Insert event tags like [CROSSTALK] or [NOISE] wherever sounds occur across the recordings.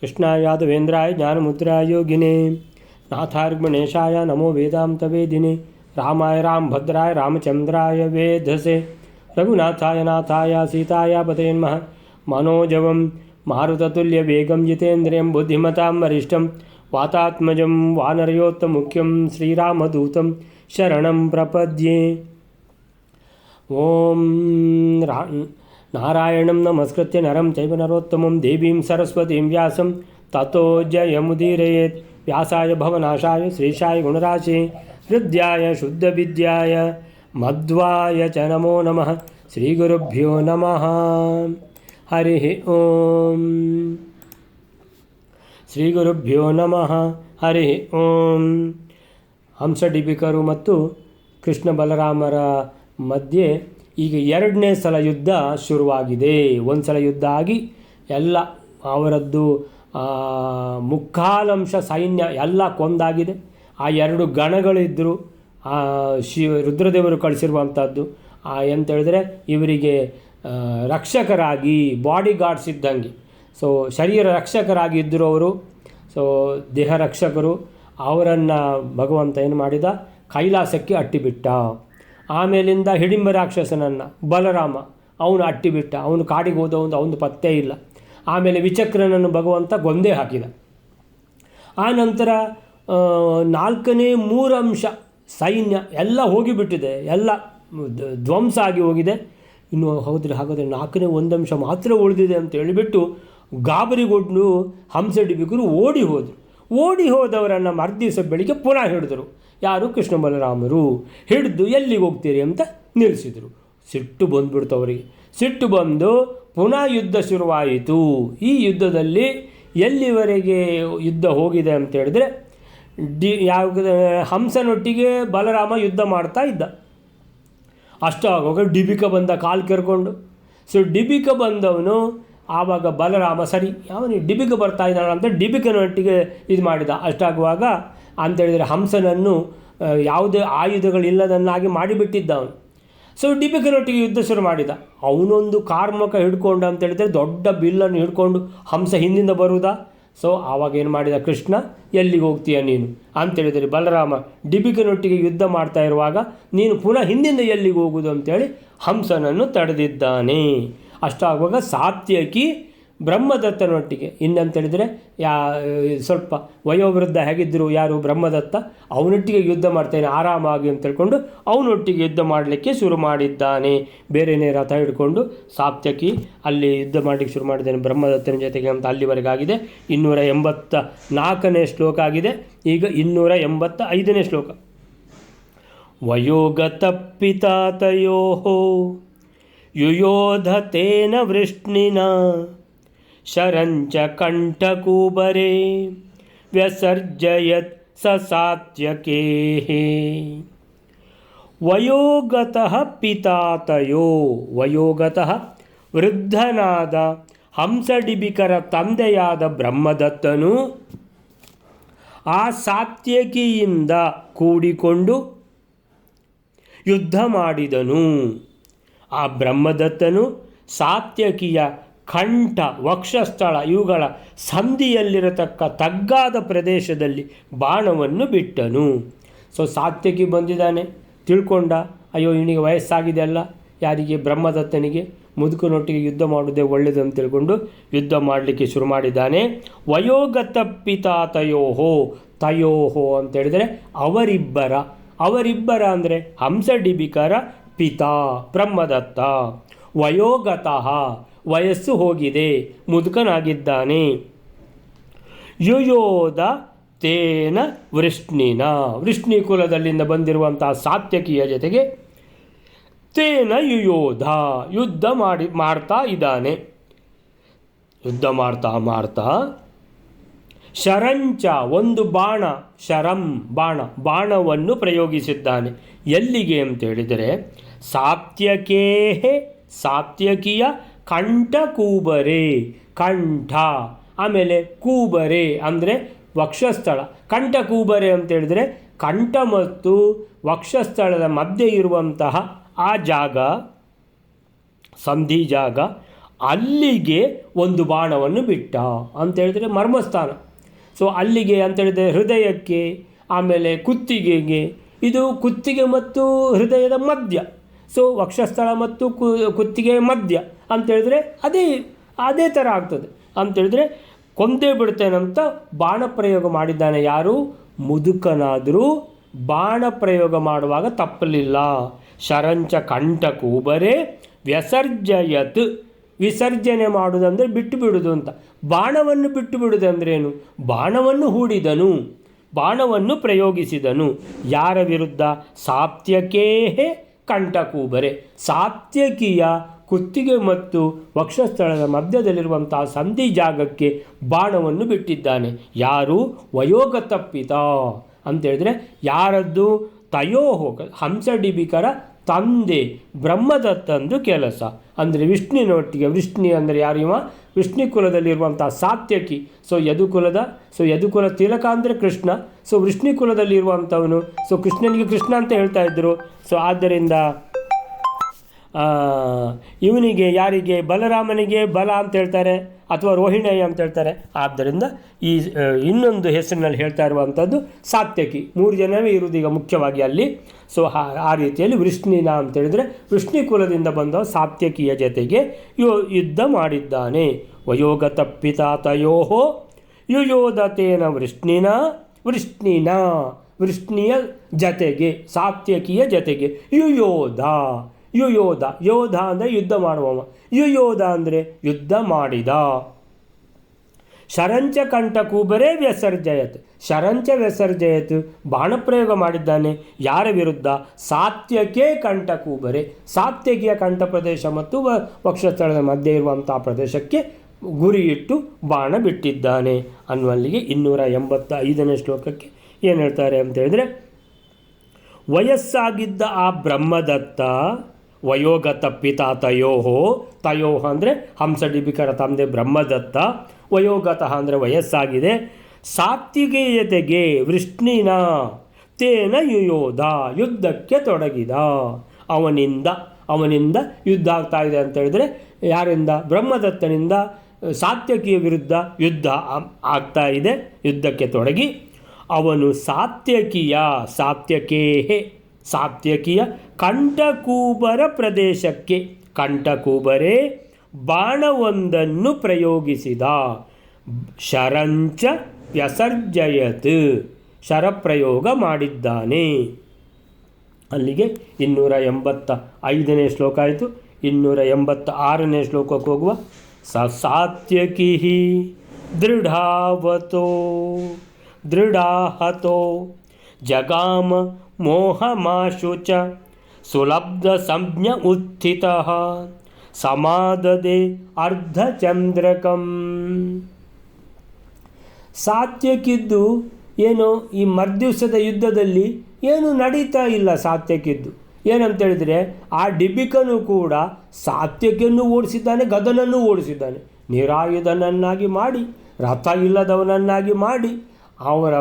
कृष्णायादवेन्द्राय ज्ञानमुद्राय योगिने। नाथार्गणेशाय नमो वेदान्तवेदिने रामाय राम भद्राय रामचंद्राय वेधसे। रघुनाथाय नाथाय मनोजव पतेन्मः मनोजवं मारुततुल्यवेगं जितेन्द्रियं बुद्धिमतां वरिष्ठं। वातात्मजं वानरयोत्तमुख्यं श्रीरामदूतं शरणं प्रपद्ये। ॐ ಶರಣಂ ಪ್ರಪದ್ಯೆ ಓಂ ರಾ ನಾರಾಯಣಂ ನಮಸ್ಕೃತ್ಯ ನರಂ ಚೈವ ನರೋತ್ತಮಂ ದೇವೀಂ ಸರಸ್ವತೀಂ ವ್ಯಾಸಂ ತಥೋ ಜಯಮುದೀರಯೇತ್ ವ್ಯಾಸಾಯ ಭವನಾಶಾಯ ಶ್ರೀಶಾಯ ಗುಣರಾಶಿ ಹೃದ್ಯಾಯ ಶುದ್ಧವಿದ್ಯಾಯ ಮಧ್ವಾಯ ಚ ನಮೋ ನಮಃ ಶ್ರೀಗುರುಭ್ಯೋ ನಮಃ ಹರಿ ಓಂ ಶ್ರೀಗುರುಭ್ಯೋ ನಮಃ ಹರಿ ಓಂ ಹಂಸಡಿಬಿಕರು ಮತ್ತು ಕೃಷ್ಣ ಬಲರಾಮರ ಮಧ್ಯೆ ಈಗ ಎರಡನೇ ಸಲ ಯುದ್ಧ ಶುರುವಾಗಿದೆ. ಒಂದು ಸಲ ಯುದ್ಧ ಆಗಿ ಎಲ್ಲ ಅವರದ್ದು ಮುಕ್ಕಾಲಂಶ ಸೈನ್ಯ ಎಲ್ಲ ಕೊಂದಾಗಿದೆ. ಆ ಎರಡು ಗಣಗಳಿದ್ದರು ಶಿವ ರುದ್ರದೇವರು ಕಳಿಸಿರುವಂಥದ್ದು ಎಂತ ಹೇಳಿದ್ರೆ ಇವರಿಗೆ ರಕ್ಷಕರಾಗಿ ಬಾಡಿ ಗಾರ್ಡ್ಸ್ ಇದ್ದಂಗೆ ಸೊ ಶರೀರ ರಕ್ಷಕರಾಗಿ ಇದ್ದರು ಅವರು ಸೊ ದೇಹ ರಕ್ಷಕರು, ಅವರನ್ನು ಭಗವಂತ ಏನು ಮಾಡಿದ? ಕೈಲಾಸಕ್ಕೆ ಅಟ್ಟಿಬಿಟ್ಟ. ಆಮೇಲಿಂದ ಹಿಡಿಂಬ ರಾಕ್ಷಸನನ್ನು, ಬಲರಾಮ, ಅವನು ಅಟ್ಟಿಬಿಟ್ಟ ಅವನು ಕಾಡಿಗೆ ಹೋದವನು ಅವನು ಪತ್ತೆ ಇಲ್ಲ. ಆಮೇಲೆ ವಿಚಕ್ರನನ್ನು ಭಗವಂತ ಗೊಂದೆ ಹಾಕಿದ. ಆ ನಂತರ ನಾಲ್ಕನೇ ಮೂರಂಶ ಸೈನ್ಯ ಎಲ್ಲ ಹೋಗಿಬಿಟ್ಟಿದೆ. ಎಲ್ಲ ಧ್ವಂಸ ಆಗಿ ಹೋಗಿದೆ. ಇನ್ನು ಹೌದ್ರಿ, ಹಾಗಾದರೆ ನಾಲ್ಕನೇ ಒಂದಂಶ ಮಾತ್ರ ಉಳಿದಿದೆ ಅಂತ ಹೇಳಿಬಿಟ್ಟು ಗಾಬರಿಗೊಂಡು ಹಂಸಡಿಬಿಗರು ಓಡಿ ಹೋದರು. ಓಡಿ ಹೋದವರನ್ನು ಮರ್ದಿವಸ ಬೆಳಿಗ್ಗೆ ಪುನಃ ಹಿಡಿದರು. ಯಾರು ಕೃಷ್ಣ ಬಲರಾಮರು? ಹಿಡಿದು ಎಲ್ಲಿಗೆ ಹೋಗ್ತೀರಿ ಅಂತ ನಿಲ್ಲಿಸಿದರು. ಸಿಟ್ಟು ಬಂದ್ಬಿಡ್ತು ಅವರಿಗೆ. ಸಿಟ್ಟು ಬಂದು ಪುನಃ ಯುದ್ಧ ಶುರುವಾಯಿತು. ಈ ಯುದ್ಧದಲ್ಲಿ ಎಲ್ಲಿವರೆಗೆ ಯುದ್ಧ ಹೋಗಿದೆ ಅಂತ ಹೇಳಿದ್ರೆ, ಡಿ ಯಾವ ಹಂಸನೊಟ್ಟಿಗೆ ಬಲರಾಮ ಯುದ್ಧ ಮಾಡ್ತಾ ಇದ್ದ. ಅಷ್ಟು ಆಗುವಾಗ ಡಿಬಿಕ ಬಂದ ಕಾಲು ಕೆರ್ಕೊಂಡು. ಸೊ ಡಿಬಿಕ ಬಂದವನು ಆವಾಗ ಬಲರಾಮ ಸರಿ ಅವನು ಡಿಬಿಕ ಬರ್ತಾ ಇದ್ದಾನ ಅಂತ ಡಿಬಿಕನೊಟ್ಟಿಗೆ ಇದು ಮಾಡಿದ. ಅಷ್ಟಾಗುವಾಗ ಅಂತೇಳಿದರೆ ಹಂಸನನ್ನು ಯಾವುದೇ ಆಯುಧಗಳಿಲ್ಲದನ್ನಾಗಿ ಮಾಡಿಬಿಟ್ಟಿದ್ದ ಅವನು ಸೊ ಡಿಬಿಕನೊಟ್ಟಿಗೆ ಯುದ್ಧ ಶುರು ಮಾಡಿದ. ಅವನೊಂದು ಕಾರ್ಮಕ ಹಿಡ್ಕೊಂಡು ಅಂತ ಹೇಳಿದರೆ ದೊಡ್ಡ ಬಿಲ್ಲನ್ನು ಹಿಡ್ಕೊಂಡು ಹಂಸ ಹಿಂದಿಂದ ಬರುವುದಾ? ಸೊ ಆವಾಗ ಏನು ಮಾಡಿದ ಕೃಷ್ಣ, ಎಲ್ಲಿಗೆ ಹೋಗ್ತೀಯ ನೀನು? ಅಂತೇಳಿದರೆ ಬಲರಾಮ, ಡಿಬಿಕನೊಟ್ಟಿಗೆ ಯುದ್ಧ ಮಾಡ್ತಾ ಇರುವಾಗ ನೀನು ಪುನಃ ಹಿಂದಿಂದ ಎಲ್ಲಿಗೆ ಹೋಗುವುದು ಅಂತೇಳಿ ಹಂಸನನ್ನು ತಡೆದಿದ್ದಾನೆ. ಅಷ್ಟಾಗುವಾಗ ಸಾತ್ಯಕಿ ಬ್ರಹ್ಮದತ್ತನೊಟ್ಟಿಗೆ. ಇನ್ನಂತೇಳಿದರೆ, ಯಾ, ಸ್ವಲ್ಪ ವಯೋವೃದ್ಧ ಹೇಗಿದ್ದರು ಯಾರು ಬ್ರಹ್ಮದತ್ತ? ಅವನೊಟ್ಟಿಗೆ ಯುದ್ಧ ಮಾಡ್ತೇನೆ, ಆರಾಮಾಗಿ ಅಂತ ಹೇಳ್ಕೊಂಡು ಅವನೊಟ್ಟಿಗೆ ಯುದ್ಧ ಮಾಡಲಿಕ್ಕೆ ಶುರು ಮಾಡಿದ್ದಾನೆ. ಬೇರೆನೇ ರಥ ಹಿಡ್ಕೊಂಡು ಸಾಪ್ತಕಿ ಅಲ್ಲಿ ಯುದ್ಧ ಮಾಡಲಿಕ್ಕೆ ಶುರು ಮಾಡಿದ್ದಾನೆ ಬ್ರಹ್ಮದತ್ತನ ಜೊತೆಗೆ ಅಂತ ಅಲ್ಲಿವರೆಗಾಗಿದೆ ಇನ್ನೂರ ಎಂಬತ್ತ ನಾಲ್ಕನೇ ಶ್ಲೋಕ ಆಗಿದೆ. ಈಗ ಇನ್ನೂರ ಎಂಬತ್ತ ಐದನೇ ಶ್ಲೋಕ. ವಯೋಗತಪ್ಪಿತಾತಯೋ ಯುಯೋಧತೇನ ವೃಷ್ಣಿನ ಶರಂಚ ಕಂಠಕೂಬರೆ ವ್ಯಸರ್ಜಯತ್ ಸ ಸಾತ್ಯಕೇ ವಯೋಗತಃ ಪಿತಾತಯೋ ವಯೋಗತಃ ವೃದ್ಧನಾದ ಹಂಸಡಿಬಿಕರ ತಂದೆಯಾದ ಬ್ರಹ್ಮದತ್ತನು ಆ ಸಾತ್ಯಕಿಯಿಂದ ಕೂಡಿಕೊಂಡು ಯುದ್ಧ ಮಾಡಿದನು. ಆ ಬ್ರಹ್ಮದತ್ತನು ಸಾತ್ಯಕಿಯ ಕಂಠ, ವಕ್ಷಸ್ಥಳ ಇವುಗಳ ಸಂಧಿಯಲ್ಲಿರತಕ್ಕ ತಗ್ಗಾದ ಪ್ರದೇಶದಲ್ಲಿ ಬಾಣವನ್ನು ಬಿಟ್ಟನು. ಸೊ ಸಾತ್ಯಕಿ ಬಂದಿದ್ದಾನೆ. ತಿಳ್ಕೊಂಡ, ಅಯ್ಯೋ, ಇವನಿಗೆ ವಯಸ್ಸಾಗಿದೆ ಅಲ್ಲ ಯಾರಿಗೆ? ಬ್ರಹ್ಮದತ್ತನಿಗೆ. ಮುದುಕನೊಟ್ಟಿಗೆ ಯುದ್ಧ ಮಾಡುವುದೇ ಒಳ್ಳೆಯದು ಅಂತ ತಿಳ್ಕೊಂಡು ಯುದ್ಧ ಮಾಡಲಿಕ್ಕೆ ಶುರು ಮಾಡಿದ್ದಾನೆ. ವಯೋಗತ ತಯೋಹೋ ತಯೋಹೋ ಅಂತ ಹೇಳಿದರೆ ಅವರಿಬ್ಬರ. ಅವರಿಬ್ಬರ ಅಂದರೆ ಹಂಸ ಡಿಬಿಕರ ಪಿತಾ, ಬ್ರಹ್ಮದತ್ತ. ವಯೋಗತಃ ವಯಸ್ಸು ಹೋಗಿದೆ, ಮುದುಕನಾಗಿದ್ದಾನೆ. ಯುಯೋಧ ತೇನ ವೃಷ್ಣಿನ. ವೃಷ್ಣಿ ಕುಲದಲ್ಲಿಂದ ಬಂದಿರುವಂತಹ ಸಾತ್ಯಕಿಯ ಜೊತೆಗೆ ತೇನ ಯುಯೋಧ ಯುದ್ಧ ಮಾಡಿ, ಮಾಡ್ತಾ ಇದ್ದಾನೆ. ಯುದ್ಧ ಮಾಡ್ತಾ ಮಾಡ್ತಾ ಶರಂಚ, ಒಂದು ಬಾಣ, ಶರಂ ಬಾಣ, ಬಾಣವನ್ನು ಪ್ರಯೋಗಿಸಿದ್ದಾನೆ. ಎಲ್ಲಿಗೆ ಅಂತ ಹೇಳಿದರೆ, ಸಾತ್ಯಕೇಹೆ, ಸಾತ್ಯಕಿಯ ಕಂಠ ಕೂಬರೆ, ಕಂಠ. ಆಮೇಲೆ ಕೂಬರೆ ಅಂದರೆ ವಕ್ಷಸ್ಥಳ. ಕಂಠ ಕೂಬರೆ ಅಂತ ಹೇಳಿದರೆ ಕಂಠ ಮತ್ತು ವಕ್ಷಸ್ಥಳದ ಮಧ್ಯೆ ಇರುವಂತಹ ಆ ಜಾಗ, ಸಂಧಿ ಜಾಗ, ಅಲ್ಲಿಗೆ ಒಂದು ಬಾಣವನ್ನು ಬಿಟ್ಟ ಅಂತ ಹೇಳಿದ್ರೆ ಮರ್ಮಸ್ಥಾನ. ಸೊ ಅಲ್ಲಿಗೆ ಅಂತ ಹೇಳಿದ್ರೆ ಹೃದಯಕ್ಕೆ, ಆಮೇಲೆ ಕುತ್ತಿಗೆಗೆ. ಇದು ಕುತ್ತಿಗೆ ಮತ್ತು ಹೃದಯದ ಮಧ್ಯ. ಸೊ ವಕ್ಷಸ್ಥಳ ಮತ್ತು ಕುತ್ತಿಗೆ ಮಧ್ಯ. ಅಂತ ಹೇಳಿದ್ರೆ ಅದೇ ಅದೇ ಥರ ಆಗ್ತದೆ. ಅಂತೇಳಿದ್ರೆ ಕೊಂದೇ ಬಿಡ್ತೇನಂತ ಬಾಣ ಪ್ರಯೋಗ ಮಾಡಿದ್ದಾನೆ ಯಾರು? ಮುದುಕನಾದರೂ ಬಾಣ ಪ್ರಯೋಗ ಮಾಡುವಾಗ ತಪ್ಪಲಿಲ್ಲ. ಶರಂಚ ಕಂಠ ಕೂಬರೆ ವ್ಯಸರ್ಜಯತ್. ವಿಸರ್ಜನೆ ಮಾಡುವುದಂದರೆ ಬಿಟ್ಟು ಬಿಡುವುದು ಅಂತ. ಬಾಣವನ್ನು ಬಿಟ್ಟು ಬಿಡುವುದಂದ್ರೇನು ಬಾಣವನ್ನು ಹೂಡಿದನು, ಬಾಣವನ್ನು ಪ್ರಯೋಗಿಸಿದನು. ಯಾರ ವಿರುದ್ಧ? ಸಾತ್ಯಕೇಹೇ ಕಂಠಕೂಬರೆ ಸಾತ್ಯಕಿಯ ಕುತ್ತಿಗೆ ಮತ್ತು ವಕ್ಷಸ್ಥಳದ ಮಧ್ಯದಲ್ಲಿರುವಂತಹ ಸಂಧಿ ಜಾಗಕ್ಕೆ ಬಾಣವನ್ನು ಬಿಟ್ಟಿದ್ದಾನೆ. ಯಾರು? ವಯೋಗ ತಪ್ಪಿತ ಅಂತ ಹೇಳಿದ್ರೆ ಯಾರದ್ದು? ತಯೋಹೋ ಹಂಸಡಿಬಿಕರ ತಂದೆ ಬ್ರಹ್ಮದತ್ತಂದು ಕೆಲಸ. ಅಂದರೆ ವಿಷ್ಣುವಿನೊಟ್ಟಿಗೆ ವಿಷ್ಣು ಅಂದರೆ ಯಾರು ಇವ? ವಿಷ್ಣು ಕುಲದಲ್ಲಿರುವಂಥ ಸಾತ್ಯಕಿ. ಸೊ ಯದುಕುಲದ ಸೊ ಯದುಕುಲ ತಿಲಕ ಅಂದರೆ ಕೃಷ್ಣ. ಸೊ ವಿಷ್ಣು ಕುಲದಲ್ಲಿರುವಂಥವನು ಸೊ ಕೃಷ್ಣನಿಗೆ ಕೃಷ್ಣ ಅಂತ ಹೇಳ್ತಾ ಇದ್ದರು ಸೊ ಆದ್ದರಿಂದ ಇವನಿಗೆ ಯಾರಿಗೆ ಬಲರಾಮನಿಗೆ ಬಲ ಅಂತ ಹೇಳ್ತಾರೆ ಅಥವಾ ರೋಹಿಣಯ್ಯ ಅಂತ ಹೇಳ್ತಾರೆ. ಆದ್ದರಿಂದ ಈ ಇನ್ನೊಂದು ಹೆಸರಿನಲ್ಲಿ ಹೇಳ್ತಾ ಇರುವಂಥದ್ದು ಸಾತ್ಯಕಿ. ಮೂರು ಜನವೇ ಇರುವುದೀಗ ಮುಖ್ಯವಾಗಿ ಅಲ್ಲಿ. ಸೊ ಆ- ರೀತಿಯಲ್ಲಿ ವೃಷ್ಣಿನ ಅಂತ ಹೇಳಿದರೆ ವೃಷ್ಣಿ ಕುಲದಿಂದ ಬಂದ ಸಾತ್ಯಕಿಯ ಜೊತೆಗೆ ಯೋ, ಯುದ್ಧ ಮಾಡಿದ್ದಾನೆ. ವಯೋಗ ತಪ್ಪಿತ ತಯೋಹೋ ಯುಯೋಧತೇನ ವೃಷ್ಣಿನ ವೃಷ್ಣಿನ, ವೃಷ್ಣಿಯ ಜತೆಗೆ, ಸಾತ್ಯಕಿಯ ಜತೆಗೆ ಯುಯೋಧ. ಯುಯೋಧ ಯೋಧ ಅಂದರೆ ಯುದ್ಧ ಮಾಡುವವ. ಯುಯೋಧ ಅಂದರೆ ಯುದ್ಧ ಮಾಡಿದ. ಶರಂಚ ಕಂಠ ಕೂಬರೇ ವ್ಯಸರ್ಜಯತ್. ಶರಂಚ ವ್ಯಸರ್ಜಯತ್ ಬಾಣಪ್ರಯೋಗ ಮಾಡಿದ್ದಾನೆ. ಯಾರ ವಿರುದ್ಧ? ಸಾತ್ಯಕೆ ಕಂಠ ಕೂಬರೆ ಸಾತ್ಯಕಿಯ ಕಂಠ ಪ್ರದೇಶ ಮತ್ತು ವಕ್ಷಸ್ಥಳದ ಮಧ್ಯೆ ಇರುವಂಥ ಪ್ರದೇಶಕ್ಕೆ ಗುರಿಯಿಟ್ಟು ಬಾಣ ಬಿಟ್ಟಿದ್ದಾನೆ. ಅನ್ನುವಲ್ಲಿಗೆ ಇನ್ನೂರ ಎಂಬತ್ತ ಐದನೇ ಶ್ಲೋಕಕ್ಕೆ ಏನು ಹೇಳ್ತಾರೆ ಅಂತ ಹೇಳಿದ್ರೆ, ವಯಸ್ಸಾಗಿದ್ದ ಆ ಬ್ರಹ್ಮದತ್ತ ವಯೋಗ ಪಿತಾ ತಯೋಹೋ, ತಯೋಹ ಅಂದರೆ ಹಂಸ ಡಿಬಿಕರ ತಂದೆ ಬ್ರಹ್ಮದತ್ತ, ವಯೋಗತಃ ಅಂದರೆ ವಯಸ್ಸಾಗಿದೆ. ಸಾತ್ವಿಕೇಯತೆಗೆ ವೃಷ್ಣಿನ ತೇನ ಯುಯೋಧ ಯುದ್ಧಕ್ಕೆ ತೊಡಗಿದ. ಅವನಿಂದ ಅವನಿಂದ ಯುದ್ಧ ಆಗ್ತಾ ಇದೆ ಅಂತ ಹೇಳಿದರೆ ಯಾರಿಂದ? ಬ್ರಹ್ಮದತ್ತನಿಂದ ಸಾತ್ಯಕಿಯ ವಿರುದ್ಧ ಯುದ್ಧ ಆಗ್ತಾ ಇದೆ, ಯುದ್ಧಕ್ಕೆ ತೊಡಗಿ. ಅವನು ಸಾತ್ಯಕಿಯ ಸಾತ್ಯಕೇಹೆ ಸಾತ್ಯಕಿಯ ಕಂಠಕೂಬರ ಪ್ರದೇಶಕ್ಕೆ. ಕಂಠಕೂಬರೇ, ಬಾಣವೊಂದನ್ನು ಪ್ರಯೋಗಿಸಿದ. ಶರಂಚ ವ್ಯಸರ್ಜಯತ್, ಶರಪ್ರಯೋಗ ಮಾಡಿದ್ದಾನೆ. ಅಲ್ಲಿಗೆ ಇನ್ನೂರ ಎಂಬತ್ತ ಐದನೇ ಶ್ಲೋಕ ಆಯಿತು. ಇನ್ನೂರ ಎಂಬತ್ತ ಆರನೇ ಶ್ಲೋಕಕ್ಕೆ ಹೋಗುವ. ಸ ಸಾತ್ಯಕಿ ದೃಢಾವತೋ, ದೃಢಾಹತೋ, ಜಗಾಮ ಮೋಹಮಾಶು ಚ ಸುಲಬ್ಧ ಸಂಜ್ಞ ಉತ್ಥಿತ ಸಮಾದದೆ ಅರ್ಧಚಂದ್ರಕಂ. ಸಾತ್ಯಕ್ಕಿದ್ದು ಏನು ಈ ಮರ್ದಿವಸದ ಯುದ್ಧದಲ್ಲಿ ಏನು ನಡೀತಾ ಇಲ್ಲ ಸಾತ್ಯಕ್ಕಿದ್ದು. ಏನಂತೇಳಿದರೆ ಆ ಡಿಬಿಕನು ಕೂಡ ಸಾತ್ಯಕ್ಯನ್ನು ಓಡಿಸಿದ್ದಾನೆ, ಗದನನ್ನು ಓಡಿಸಿದ್ದಾನೆ. ನಿರಾಯುಧನನ್ನಾಗಿ ಮಾಡಿ ರಥ ಇಲ್ಲದವನನ್ನಾಗಿ ಮಾಡಿ ಅವರ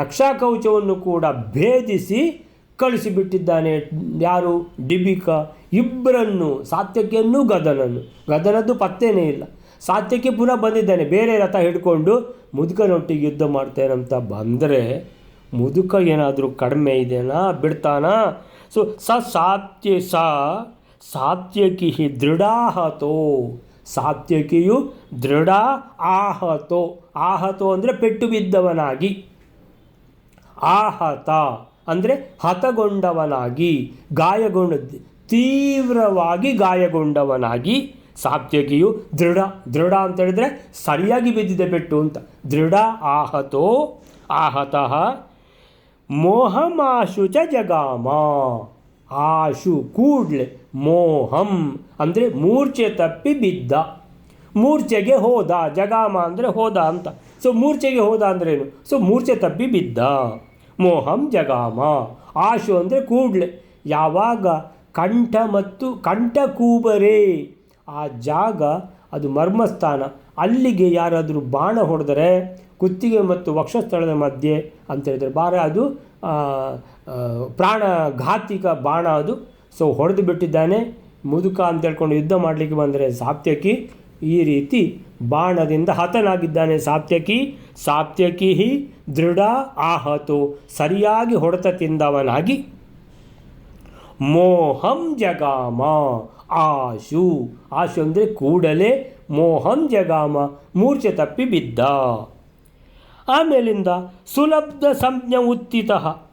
ರಕ್ಷಾ ಕವಚವನ್ನು ಕೂಡ ಭೇದಿಸಿ ಕಳಿಸಿಬಿಟ್ಟಿದ್ದಾನೆ. ಯಾರು? ಡಿಬಿಕ. ಇಬ್ಬರನ್ನು ಸಾತ್ಯಕ್ಕೆಯನ್ನು ಗದನನ್ನು. ಗದನದ್ದು ಪತ್ತೇನೇ ಇಲ್ಲ. ಸಾತ್ಯಕ್ಕೆ ಪುನಃ ಬಂದಿದ್ದಾನೆ. ಬೇರೆ ರಥ ಹಿಡ್ಕೊಂಡು ಮುದುಕನೊಟ್ಟಿಗೆ ಯುದ್ಧ ಮಾಡ್ತೇನಂತ ಬಂದರೆ ಮುದುಕ ಏನಾದರೂ ಕಡಿಮೆ ಇದೆಯಾ ಬಿಡ್ತಾನಾ? ಸೊ, ಸ ಸಾತ್ಯ ಸಾತ್ಯಕಿ ದೃಢಾಹತೋ. ಸಾತ್ಯಕಿಯು ದೃಢ ಆಹತೋ. ಆಹತೋ ಅಂದರೆ ಪೆಟ್ಟು ಬಿದ್ದವನಾಗಿ. ಆಹತ ಅಂದರೆ ಹತಗೊಂಡವನಾಗಿ, ಗಾಯಗೊಂಡ, ತೀವ್ರವಾಗಿ ಗಾಯಗೊಂಡವನಾಗಿ. ಸಾತ್ಯಕಿಯು ದೃಢ ದೃಢ ಅಂತ ಹೇಳಿದ್ರೆ ಸರಿಯಾಗಿ ಬಿದ್ದಿದೆ ಪೆಟ್ಟು ಅಂತ. ದೃಢ, ಆಹತೋ, ಆಹತಃ ಮೋಹಮಾಶುಚ ಜಗಾಮ. ಆಶು ಕೂಡ್ಲೆ ಮೋಹಂ ಅಂದರೆ ಮೂರ್ಛೆ ತಪ್ಪಿ ಬಿದ್ದ. ಮೂರ್ಛೆಗೆ ಹೋದ, ಜಗಾಮ ಅಂದರೆ ಹೋದ ಅಂತ. ಸೊ ಮೂರ್ಛೆಗೆ ಹೋದ ಅಂದ್ರೇನು ಸೊ ಮೂರ್ಛೆ ತಪ್ಪಿ ಬಿದ್ದ. ಮೋಹಂ ಜಗಾಮ. ಆಶು ಅಂದರೆ ಕೂಡ್ಲೆ. ಯಾವಾಗ? ಕಂಠ ಮತ್ತು ಕಂಠ ಕೂಬರೇ. ಆ ಜಾಗ ಅದು ಮರ್ಮಸ್ಥಾನ. ಅಲ್ಲಿಗೆ ಯಾರಾದರೂ ಬಾಣ ಹೊಡೆದರೆ ಕುತ್ತಿಗೆ ಮತ್ತು ವಕ್ಷಸ್ಥಳದ ಮಧ್ಯೆ ಅಂತ ಹೇಳಿದರೆ, ಬಾರ ಅದು ಪ್ರಾಣಘಾತಿಕ ಬಾಣ ಅದು. ಸೊ ಹೊಡೆದು ಬಿಟ್ಟಿದ್ದಾನೆ. ಮುದುಕ ಅಂತ ಹೇಳ್ಕೊಂಡು ಯುದ್ಧ ಮಾಡಲಿಕ್ಕೆ ಬಂದರೆ ಸಾಪ್ತ್ಯಕಿ ಈ ರೀತಿ ಬಾಣದಿಂದ ಹತನಾಗಿದ್ದಾನೆ ಸಾಪ್ತ್ಯಕಿ ಸಾಪ್ತ್ಯಕಿ ಹಿ ದೃಢ ಆಹತು. ಸರಿಯಾಗಿ ಹೊಡೆತ ತಿಂದವನಾಗಿ. ಮೋಹಂ ಜಗಾಮ. ಆಶು. ಆಶು ಅಂದರೆ ಕೂಡಲೇ ಮೋಹಂ ಜಗಾಮ. ಮೂರ್ಛೆ ತಪ್ಪಿ ಬಿದ್ದ. ಆಮೇಲಿಂದ ಸುಲಬ್ಧ ಸಂಜ್ಞ ಉತ್ತಿತ.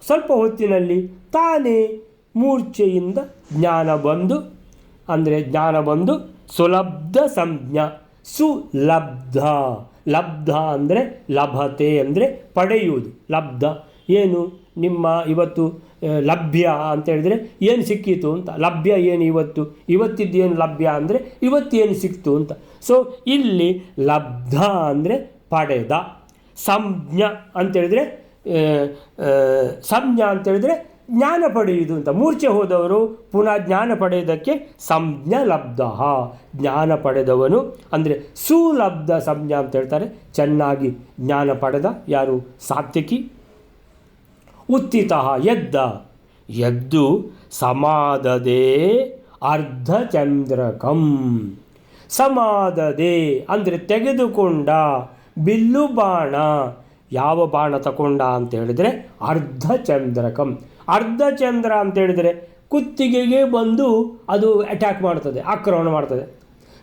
ಸ್ವಲ್ಪ ಹೊತ್ತಿನಲ್ಲಿ ತಾನೇ ಮೂರ್ಛೆಯಿಂದ ಜ್ಞಾನ ಬಂದು, ಅಂದರೆ ಜ್ಞಾನ ಬಂದು ಸುಲಬ್ಧ ಸಂಜ್ಞ, ಸುಲಬ್ಧ. ಲಬ್ಧ ಅಂದರೆ ಲಭತೆ ಅಂದರೆ ಪಡೆಯುವುದು. ಲಬ್ಧ ಏನು? ನಿಮ್ಮ ಇವತ್ತು ಲಭ್ಯ ಅಂತ ಹೇಳಿದರೆ ಏನು ಸಿಕ್ಕಿತು ಅಂತ. ಲಭ್ಯ ಏನು ಇವತ್ತು? ಇವತ್ತಿದ್ದು ಏನು ಲಭ್ಯ ಅಂದರೆ ಇವತ್ತೇನು ಸಿಕ್ತು ಅಂತ. ಸೊ ಇಲ್ಲಿ ಲಬ್ಧ ಅಂದರೆ ಪಡೆದ. ಸಂಜ್ಞ ಅಂತೇಳಿದರೆ ಸಂಜ್ಞ ಅಂತೇಳಿದರೆ ಜ್ಞಾನ ಪಡೆಯುವುದು ಅಂತ. ಮೂರ್ಛೆ ಹೋದವರು ಪುನಃ ಜ್ಞಾನ ಪಡೆಯುವುದಕ್ಕೆ ಸಂಜ್ಞ ಲಬ್ಧ. ಜ್ಞಾನ ಪಡೆದವನು ಅಂದರೆ ಸುಲಬ್ಧ ಸಂಜ್ಞ ಅಂತ ಹೇಳ್ತಾರೆ. ಚೆನ್ನಾಗಿ ಜ್ಞಾನ ಪಡೆದ ಯಾರು? ಸಾತ್ವಿಕಿ. ಉತ್ತಿತ ಎದ್ದ. ಎದ್ದು ಅರ್ಧ ಚಂದ್ರಕಂ ಸಮಾಧದೆ ಅಂದರೆ ತೆಗೆದುಕೊಂಡ. ಬಿಲ್ಲು ಬಾಣ. ಯಾವ ಬಾಣ ತಗೊಂಡ ಅಂತ ಹೇಳಿದರೆ ಅರ್ಧಚಂದ್ರಕಂ ಅರ್ಧಚಂದ್ರ ಅಂತ ಹೇಳಿದರೆ ಕುತ್ತಿಗೆಗೆ ಬಂದು ಅದು ಅಟ್ಯಾಕ್ ಮಾಡ್ತದೆ, ಆಕ್ರಮಣ ಮಾಡ್ತದೆ.